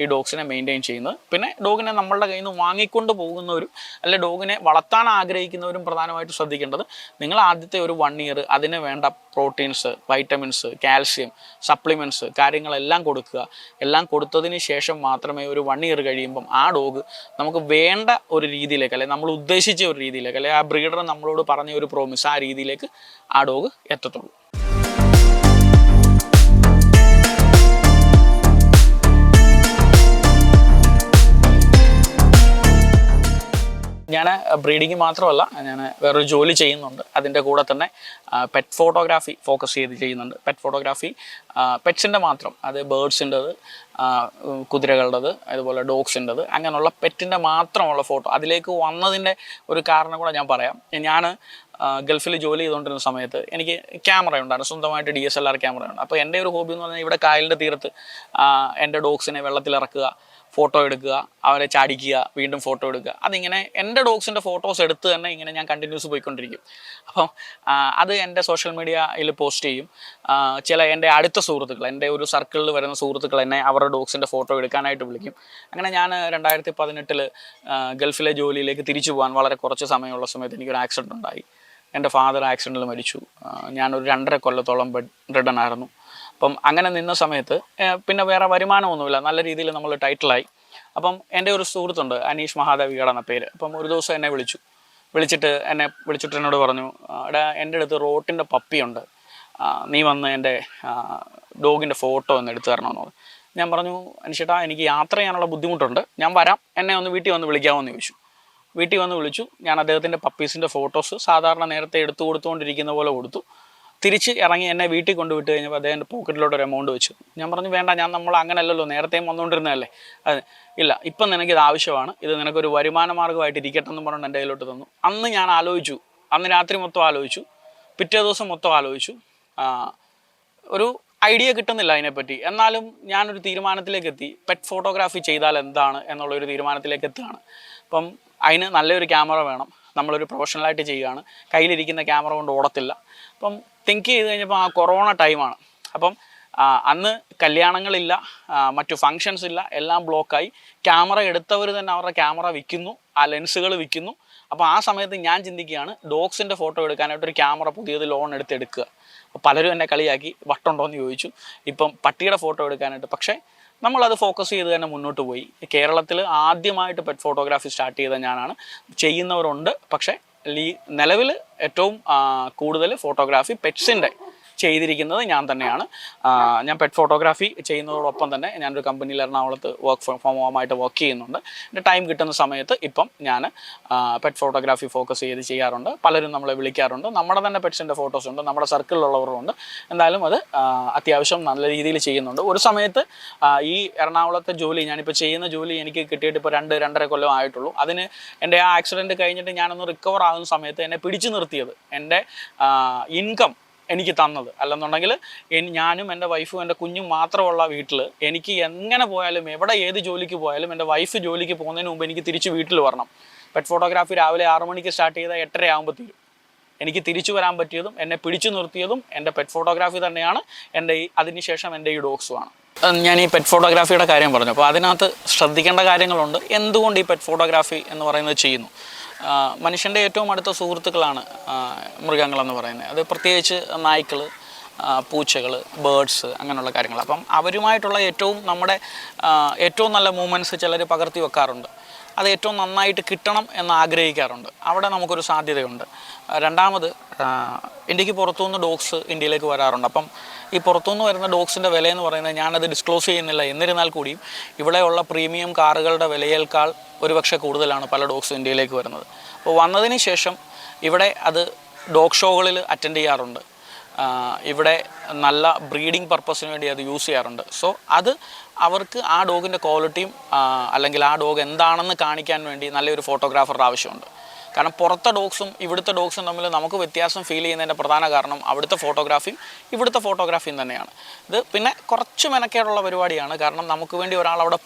ഈ ഡോഗ്സിനെ മെയിന്റെയിൻ ചെയ്യുന്നത്. പിന്നെ ഡോഗിനെ നമ്മളുടെ കയ്യിൽ നിന്ന് വാങ്ങിക്കൊണ്ട് പോകുന്നവരും അല്ലെ ഡോഗിനെ വളർത്താൻ ആഗ്രഹിക്കുന്നവരും പ്രധാനമായിട്ട് ശ്രദ്ധിക്കേണ്ടത് നിങ്ങൾ ആദ്യത്തെ ഒരു വൺ ഇയർ അതിന് വേണ്ട പ്രോട്ടീൻസ് വൈറ്റമിൻസ് കാൽഷ്യം സപ്ലിമെന്റ്സ് കാര്യങ്ങളെല്ലാം കൊടുക്കുക. എല്ലാം കൊടുത്തതിന് ശേഷം മാത്രമേ ഒരു വൺ ഇയർ കഴിയുമ്പം ആ ഡോഗ് നമുക്ക് വേണ്ട ഒരു രീതിയിലേക്ക് അല്ലെ നമ്മൾ ഉദ്ദേശിച്ച ഒരു രീതിയിലേക്ക് അല്ലെ ആ ബ്രീഡർ നമ്മളോട് പറഞ്ഞ ഒരു പ്രോമിസ് ആ രീതിയിലേക്ക് ആ ഡോഗ് എത്തത്തുള്ളൂ. ഞാൻ ബ്രീഡിങ് മാത്രമല്ല ഞാൻ വേറൊരു ജോലി ചെയ്യുന്നുണ്ട്. അതിന്റെ കൂടെ തന്നെ പെറ്റ് ഫോട്ടോഗ്രാഫി ഫോക്കസ് ചെയ്ത് ചെയ്യുന്നുണ്ട്. പെറ്റ് ഫോട്ടോഗ്രാഫി പെറ്റ്സിന്റെ മാത്രം. അത് ബേർഡ്സിന്റെത് കുതിരകളുടേത് അതുപോലെ ഡോഗ്സിന്റെത് അങ്ങനെയുള്ള പെറ്റിന്റെ മാത്രമുള്ള ഫോട്ടോ അതിലേക്ക് വന്നതിന്റെ ഒരു കാരണം കൂടെ ഞാൻ പറയാം. ഞാൻ ഗൾഫിൽ ജോലി ചെയ്തുകൊണ്ടിരുന്ന സമയത്ത് എനിക്ക് ക്യാമറ ഉണ്ടായിരുന്നു. സ്വന്തമായിട്ട് D S L R camera ഉണ്ട്. അപ്പോൾ എന്റെ ഒരു ഹോബി എന്ന് പറഞ്ഞാൽ ഇവിടെ കായലിന്റെ തീരത്ത് എന്റെ ഡോഗ്സിനെ വെള്ളത്തിലിറക്കുക ഫോട്ടോ എടുക്കുക അവരെ ചാടിക്കുക വീണ്ടും ഫോട്ടോ എടുക്കുക. അതിങ്ങനെ എന്റെ ഡോഗ്സിന്റെ ഫോട്ടോസ് എടുത്ത് തന്നെ ഇങ്ങനെ ഞാൻ കണ്ടിന്യൂസ് പോയിക്കൊണ്ടിരിക്കും. അപ്പം അത് എന്റെ സോഷ്യൽ മീഡിയയിൽ പോസ്റ്റ് ചെയ്യും. ചില എന്റെ അടുത്ത സുഹൃത്തുക്കൾ എന്റെ ഒരു സർക്കിളിൽ വരുന്ന സുഹൃത്തുക്കൾ എന്നെ അവരുടെ ഡോഗ്സിന്റെ ഫോട്ടോ എടുക്കാനായിട്ട് വിളിക്കും. അങ്ങനെ ഞാൻ രണ്ടായിരത്തി പതിനെട്ടിൽ ഗൾഫിലെ ജോലിയിലേക്ക് തിരിച്ചു പോകാൻ വളരെ കുറച്ച് സമയമുള്ള സമയത്ത് എനിക്കൊരു ആക്സിഡന്റ് ഉണ്ടായി. എന്റെ ഫാദർ ആക്സിഡന്റിൽ മരിച്ചു. ഞാനൊരു രണ്ടര കൊല്ലത്തോളം ബെഡ് റിഡൻ ആയിരുന്നു. അപ്പം അങ്ങനെ നിന്ന സമയത്ത് പിന്നെ വേറെ വരുമാനമൊന്നുമില്ല. നല്ല രീതിയിൽ നമ്മൾ ടൈറ്റിലായി അപ്പം എന്റെ ഒരു സുഹൃത്തുണ്ട് അനീഷ് മഹാദേവിയുടെ എന്ന പേര്. അപ്പം ഒരു ദിവസം എന്നെ വിളിച്ചു. വിളിച്ചിട്ട് എന്നെ വിളിച്ചിട്ട് എന്നോട് പറഞ്ഞു "ആ, എടാ എന്റെ അടുത്ത് റോട്ടിന്റെ പപ്പിയുണ്ട്. നീ വന്ന് എന്റെ ഡോഗിന്റെ ഫോട്ടോ ഒന്ന് എടുത്തു തരണമെന്ന് പറഞ്ഞു. ഞാൻ പറഞ്ഞു അനീഷേട്ടാ എനിക്ക് യാത്ര ചെയ്യാനുള്ള ബുദ്ധിമുട്ടുണ്ട്. ഞാൻ വരാം. എന്നെ ഒന്ന് വീട്ടിൽ വന്ന് വിളിക്കാമോ എന്ന് ചോദിച്ചു. വീട്ടിൽ വന്ന് വിളിച്ചു. ഞാൻ അദ്ദേഹത്തിന്റെ പപ്പീസിന്റെ ഫോട്ടോസ് സാധാരണ നേരത്തെ എടുത്തു കൊടുത്തുകൊണ്ടിരിക്കുന്ന പോലെ കൊടുത്തു. തിരിച്ച് ഇറങ്ങി എന്നെ വീട്ടിൽ കൊണ്ടുവിട്ട് കഴിഞ്ഞപ്പോൾ അദ്ദേഹത്തിന്റെ പോക്കറ്റിലോട്ട് ഒരു എമൗണ്ട് വെച്ചു. ഞാൻ പറഞ്ഞു വേണ്ട ഞാൻ നമ്മൾ അങ്ങനെയല്ലല്ലോ നേരത്തെയും വന്നുകൊണ്ടിരുന്നതല്ലേ അത് ഇല്ല ഇപ്പം നിനക്ക് ഇത് ആവശ്യമാണ്. ഇത് നിനക്കൊരു വരുമാന മാർഗമായിട്ട് ഇരിക്കട്ടെ എന്ന് പറഞ്ഞു എന്റെ കയ്യിലോട്ട് തന്നു. അന്ന് ഞാൻ ആലോചിച്ചു. അന്ന് രാത്രി മൊത്തം ആലോചിച്ചു. പിറ്റേ ദിവസം മൊത്തം ആലോചിച്ചു. ഒരു ഐഡിയ കിട്ടുന്നില്ല അതിനെപ്പറ്റി. എന്നാലും ഞാനൊരു തീരുമാനത്തിലേക്ക് എത്തി. പെറ്റ് ഫോട്ടോഗ്രാഫി ചെയ്താൽ എന്താണ് എന്നുള്ളൊരു തീരുമാനത്തിലേക്ക് എത്തുകയാണ്. അപ്പം അതിന് നല്ലൊരു ക്യാമറ വേണം. നമ്മളൊരു പ്രൊഫഷണലായിട്ട് ചെയ്യുകയാണ്. കയ്യിലിരിക്കുന്ന ക്യാമറ കൊണ്ട് ഓടത്തില്ല. അപ്പം തിങ്ക് ചെയ്ത് കഴിഞ്ഞപ്പോൾ ആ കൊറോണ ടൈമാണ് അപ്പം അന്ന് കല്യാണങ്ങളില്ല മറ്റു ഫങ്ഷൻസ് ഇല്ല എല്ലാം ബ്ലോക്കായി ക്യാമറ എടുത്തവർ തന്നെ അവരുടെ ക്യാമറ വിൽക്കുന്നു ആ ലെൻസുകൾ വിൽക്കുന്നു. അപ്പോൾ ആ സമയത്ത് ഞാൻ ചിന്തിക്കുകയാണ് ഡോഗ്സിന്റെ ഫോട്ടോ എടുക്കാനായിട്ട് ഒരു ക്യാമറ പുതിയത് ലോൺ എടുത്ത് എടുക്കുക പലരും എന്നെ കളിയാക്കി വട്ടുണ്ടോ എന്ന് ചോദിച്ചു. ഇപ്പം പട്ടിയുടെ ഫോട്ടോ എടുക്കാനായിട്ട് പക്ഷേ നമ്മളത് ഫോക്കസ് ചെയ്ത് തന്നെ മുന്നോട്ട് പോയി. കേരളത്തിൽ ആദ്യമായിട്ട് പെറ്റ് ഫോട്ടോഗ്രാഫി സ്റ്റാർട്ട് ചെയ്ത ഞാനാണ്. ചെയ്യുന്നവരുണ്ട് പക്ഷേ ലീ നിലവിൽ ഏറ്റവും കൂടുതൽ ഫോട്ടോഗ്രാഫി പെറ്റ്സിന്റെ ചെയ്തിരിക്കുന്നത് ഞാൻ തന്നെയാണ്. ഞാൻ പെറ്റ് ഫോട്ടോഗ്രാഫി ചെയ്യുന്നതോടൊപ്പം തന്നെ ഞാനൊരു കമ്പനിയിൽ എറണാകുളത്ത് വർക്ക് ഫ്രം ഹോമായിട്ട് വർക്ക് ചെയ്യുന്നുണ്ട്. എന്റെ ടൈം കിട്ടുന്ന സമയത്ത് ഇപ്പം ഞാൻ പെറ്റ് ഫോട്ടോഗ്രാഫി ഫോക്കസ് ചെയ്ത് ചെയ്യാറുണ്ട്. പലരും നമ്മളെ വിളിക്കാറുണ്ട്. നമ്മുടെ തന്നെ പെറ്റ്സിന്റെ ഫോട്ടോസ് ഉണ്ട്. നമ്മുടെ സർക്കിളിലുള്ളവരുണ്ട് എന്തായാലും അത് അത്യാവശ്യം നല്ല രീതിയിൽ ചെയ്യുന്നുണ്ട്. ഒരു സമയത്ത് ഈ എറണാകുളത്തെ ജോലി ഞാനിപ്പോൾ ചെയ്യുന്ന ജോലി എനിക്ക് കിട്ടിയിട്ട് ഇപ്പോൾ രണ്ട് രണ്ടര കൊല്ലം ആയിട്ടുള്ളൂ. അതിന് എന്റെ ആ ആക്സിഡന്റ് കഴിഞ്ഞിട്ട് ഞാനൊന്ന് റിക്കവർ ആകുന്ന സമയത്ത് എന്നെ പിടിച്ചു നിർത്തിയത്. എന്റെ ഇൻകം എനിക്ക് തന്നത്. അല്ലെന്നുണ്ടെങ്കിൽ ഞാനും എന്റെ വൈഫും എന്റെ കുഞ്ഞും മാത്രമുള്ള വീട്ടിൽ എനിക്ക് എങ്ങനെ പോയാലും എവിടെ ഏത് ജോലിക്ക് പോയാലും എന്റെ വൈഫ് ജോലിക്ക് പോകുന്നതിന് മുമ്പ് എനിക്ക് തിരിച്ച് വീട്ടിൽ വരണം. പെറ്റ് ഫോട്ടോഗ്രാഫി രാവിലെ ആറു മണിക്ക് സ്റ്റാർട്ട് ചെയ്താൽ എട്ടര ആകുമ്പോൾ തീരും. എനിക്ക് തിരിച്ചു വരാൻ പറ്റിയതും എന്നെ പിടിച്ചു നിർത്തിയതും എന്റെ പെറ്റ് ഫോട്ടോഗ്രാഫി തന്നെയാണ്. എന്റെ ഈ അതിനുശേഷം എന്റെ ഈ ഡോഗ്സുമാണ് ഞാൻ ഈ പെറ്റ് ഫോട്ടോഗ്രാഫിയുടെ കാര്യം പറഞ്ഞു. അപ്പോൾ അതിനകത്ത് ശ്രദ്ധിക്കേണ്ട കാര്യങ്ങളുണ്ട്. എന്തുകൊണ്ട് ഈ പെറ്റ് ഫോട്ടോഗ്രാഫി എന്ന് പറയുന്നത് ചെയ്യുന്നു? മനുഷ്യന്റെ ഏറ്റവും അടുത്ത സുഹൃത്തുക്കളാണ് മൃഗങ്ങളെന്ന് പറയുന്നത്. അത് പ്രത്യേകിച്ച് നായ്ക്കൾ പൂച്ചകൾ ബേഡ്സ് അങ്ങനെയുള്ള കാര്യങ്ങൾ അപ്പം അവരുമായിട്ടുള്ള ഏറ്റവും നമ്മുടെ ഏറ്റവും നല്ല മൂമെന്റ്സ് ചിലർ പകർത്തി വെക്കാറുണ്ട്. അത് ഏറ്റവും നന്നായിട്ട് കിട്ടണം എന്ന് ആഗ്രഹിക്കാറുണ്ട്. അവിടെ നമുക്കൊരു സാധ്യതയുണ്ട്. രണ്ടാമത് ഇന്ത്യയ്ക്ക് പുറത്തുനിന്ന് ഡോഗ്സ് ഇന്ത്യയിലേക്ക് വരാറുണ്ട്. അപ്പം ഈ പുറത്തുനിന്ന് വരുന്ന ഡോഗ്സിന്റെ വില എന്ന് പറയുന്നത് ഞാനത് ഡിസ്ക്ലോസ് ചെയ്യുന്നില്ല. എന്നിരുന്നാൽ കൂടിയും ഇവിടെയുള്ള പ്രീമിയം കാറുകളുടെ വിലയേക്കാൾ ഒരുപക്ഷെ കൂടുതലാണ് പല ഡോഗ്സും ഇന്ത്യയിലേക്ക് വരുന്നത്. അപ്പോൾ വന്നതിന് ശേഷം ഇവിടെ അത് ഡോഗ് ഷോകളിൽ അറ്റൻഡ് ചെയ്യാറുണ്ട്. ഇവിടെ നല്ല ബ്രീഡിംഗ് പർപ്പസിന് വേണ്ടി അത് യൂസ് ചെയ്യാറുണ്ട്. സോ അത് അവർക്ക് ആ ഡോഗിന്റെ ക്വാളിറ്റിയും അല്ലെങ്കിൽ ആ ഡോഗ് എന്താണെന്ന് കാണിക്കാൻ വേണ്ടി നല്ലൊരു ഫോട്ടോഗ്രാഫറുടെ ആവശ്യമുണ്ട്. കാരണം പുറത്തെ ഡോഗ്സും ഇവിടുത്തെ ഡോഗ്സും തമ്മിൽ നമുക്ക് വ്യത്യാസം ഫീൽ ചെയ്യുന്നതിന്റെ പ്രധാന കാരണം അവിടുത്തെ ഫോട്ടോഗ്രാഫിയും ഇവിടുത്തെ ഫോട്ടോഗ്രാഫിയും തന്നെയാണ്. ഇത് പിന്നെ കുറച്ച് മെനക്കേടുള്ള പരിപാടിയാണ്. കാരണം നമുക്ക് വേണ്ടി ഒരാൾ അവിടെ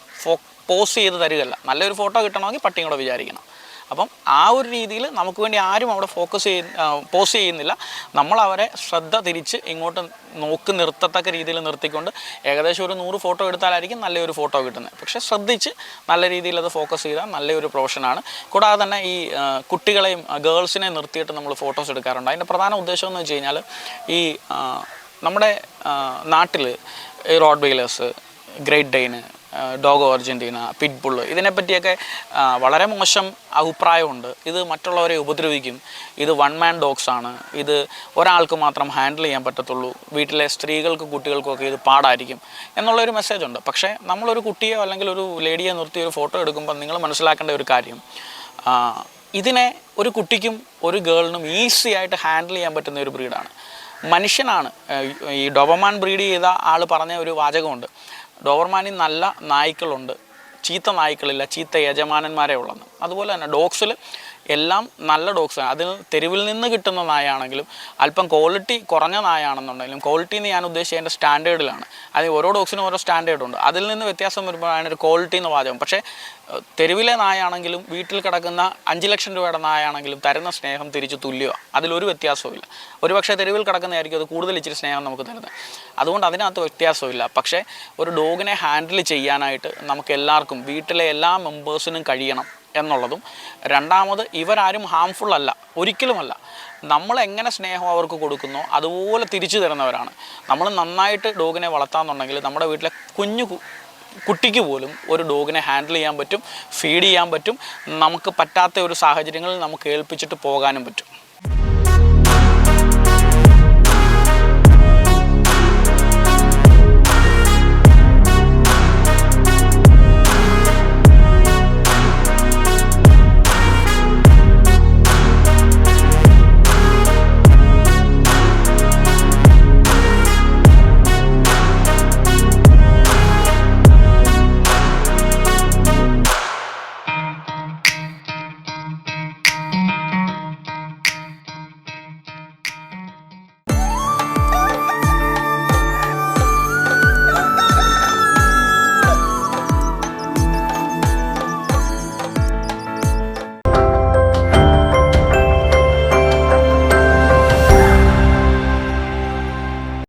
പോസ് ചെയ്ത് തരികയല്ല. നല്ലൊരു ഫോട്ടോ കിട്ടണമെങ്കിൽ പട്ടിയും കൂടെ വിചാരിക്കണം. അപ്പം ആ ഒരു രീതിയിൽ നമുക്ക് വേണ്ടി ആരും അവിടെ ഫോക്കസ് ചെയ്യ പോസ് ചെയ്യുന്നില്ല. നമ്മൾ അവരെ ശ്രദ്ധ തിരിച്ച് ഇങ്ങോട്ട് നോക്ക് നിർത്തത്തക്ക രീതിയിൽ നിർത്തിക്കൊണ്ട് ഏകദേശം ഒരു നൂറ് ഫോട്ടോ എടുത്താലായിരിക്കും നല്ലൊരു ഫോട്ടോ കിട്ടുന്നത്. പക്ഷേ ശ്രദ്ധിച്ച് നല്ല രീതിയിൽ അത് ഫോക്കസ് ചെയ്താൽ നല്ലൊരു പ്രൊഫഷനാണ് കൂടാതെ തന്നെ ഈ കുട്ടികളെയും ഗേൾസിനെ നിർത്തിയിട്ട് നമ്മൾ ഫോട്ടോസ് എടുക്കാറുണ്ട്. അതിന്റെ പ്രധാന ഉദ്ദേശം എന്ന് വെച്ച് കഴിഞ്ഞാൽ ഈ നമ്മുടെ നാട്ടിൽ Rottweilers Great Dane Dogo Argentina pitbull ഇതിനെപ്പറ്റിയൊക്കെ വളരെ മോശം അഭിപ്രായമുണ്ട്. ഇത് മറ്റുള്ളവരെ ഉപദ്രവിക്കും. ഇത് വൺ മാൻ ഡോഗ്സ് ആണ്. ഇത് ഒരാൾക്ക് മാത്രം ഹാൻഡിൽ ചെയ്യാൻ പറ്റത്തുള്ളൂ. വീട്ടിലെ സ്ത്രീകൾക്ക് കുട്ടികൾക്കൊക്കെ ഇത് പാടായിരിക്കും എന്നുള്ളൊരു മെസ്സേജ് ഉണ്ട്. പക്ഷേ നമ്മളൊരു കുട്ടിയോ അല്ലെങ്കിൽ ഒരു ലേഡിയെ നിർത്തി ഒരു ഫോട്ടോ എടുക്കുമ്പോൾ നിങ്ങൾ മനസ്സിലാക്കേണ്ട ഒരു കാര്യം. ഇതിനെ ഒരു കുട്ടിക്കും ഒരു ഗേളിനും ഈസി ആയിട്ട് ഹാൻഡിൽ ചെയ്യാൻ പറ്റുന്ന ഒരു ബ്രീഡാണ് മനുഷ്യനാണ്. ഈ ഡൊബമാൻ ബ്രീഡ് ചെയ്ത ആൾ പറഞ്ഞ ഒരു വാചകമുണ്ട്. ഡോബർമാനിൽ നല്ല നായ്ക്കളുണ്ട്. ചീത്ത നായ്ക്കളില്ല ചീത്ത യജമാനന്മാരെ ഉള്ളെന്ന്. അതുപോലെ തന്നെ ഡോഗ്സിൽ എല്ലാം നല്ല ഡോഗ്സ് അതിൽ തെരുവിൽ നിന്ന് കിട്ടുന്ന നായാണെങ്കിലും അല്പം ക്വാളിറ്റി കുറഞ്ഞ നായാണെന്നുണ്ടെങ്കിലും ക്വാളിറ്റി എന്ന് ഞാൻ ഉദ്ദേശിച്ചത് എന്റെ സ്റ്റാൻഡേർഡിലാണ് അത് ഓരോ ഡോഗ്സിനും ഓരോ സ്റ്റാൻഡേർഡ് ഉണ്ട്. അതിൽ നിന്ന് വ്യത്യാസം വരുമ്പോഴാണ് ഒരു ക്വാളിറ്റി എന്ന് വാചകം. പക്ഷേ തെരുവിലെ നായാണെങ്കിലും വീട്ടിൽ കിടക്കുന്ന അഞ്ച് ലക്ഷം രൂപയുടെ നായാണെങ്കിലും തരുന്ന സ്നേഹം തിരിച്ചു തുല്യമാണ് അതിലൊരു വ്യത്യാസവുമില്ല. ഒരുപക്ഷെ തെരുവിൽ കിടക്കുന്നതായിരിക്കും അത് കൂടുതൽ ഇച്ചിരി സ്നേഹം നമുക്ക് തരുന്നത്. അതുകൊണ്ട് അതിനകത്ത് വ്യത്യാസമില്ല പക്ഷേ ഒരു ഡോഗിനെ ഹാൻഡിൽ ചെയ്യാനായിട്ട് നമുക്ക് എല്ലാവർക്കും വീട്ടിലെ എല്ലാ മെമ്പേഴ്സിനും കഴിയണം. എന്നുള്ളതും രണ്ടാമത് ഇവരാരും ഹാംഫുൾ അല്ല ഒരിക്കലുമല്ല. നമ്മൾ എങ്ങനെ സ്നേഹം അവർക്ക് കൊടുക്കുന്നോ അതുപോലെ തിരിച്ചു തരുന്നവരാണ്. നമ്മൾ നന്നായിട്ട് ഡോഗിനെ വളർത്താമെന്നുണ്ടെങ്കിൽ നമ്മുടെ വീട്ടിലെ കുഞ്ഞു കുട്ടിക്ക് പോലും ഒരു ഡോഗിനെ ഹാൻഡിൽ ചെയ്യാൻ പറ്റും ഫീഡ് ചെയ്യാൻ പറ്റും നമുക്ക് പറ്റാത്ത ഒരു സാഹചര്യങ്ങളിൽ നമുക്ക് ഏൽപ്പിച്ചിട്ട് പോകാനും പറ്റും.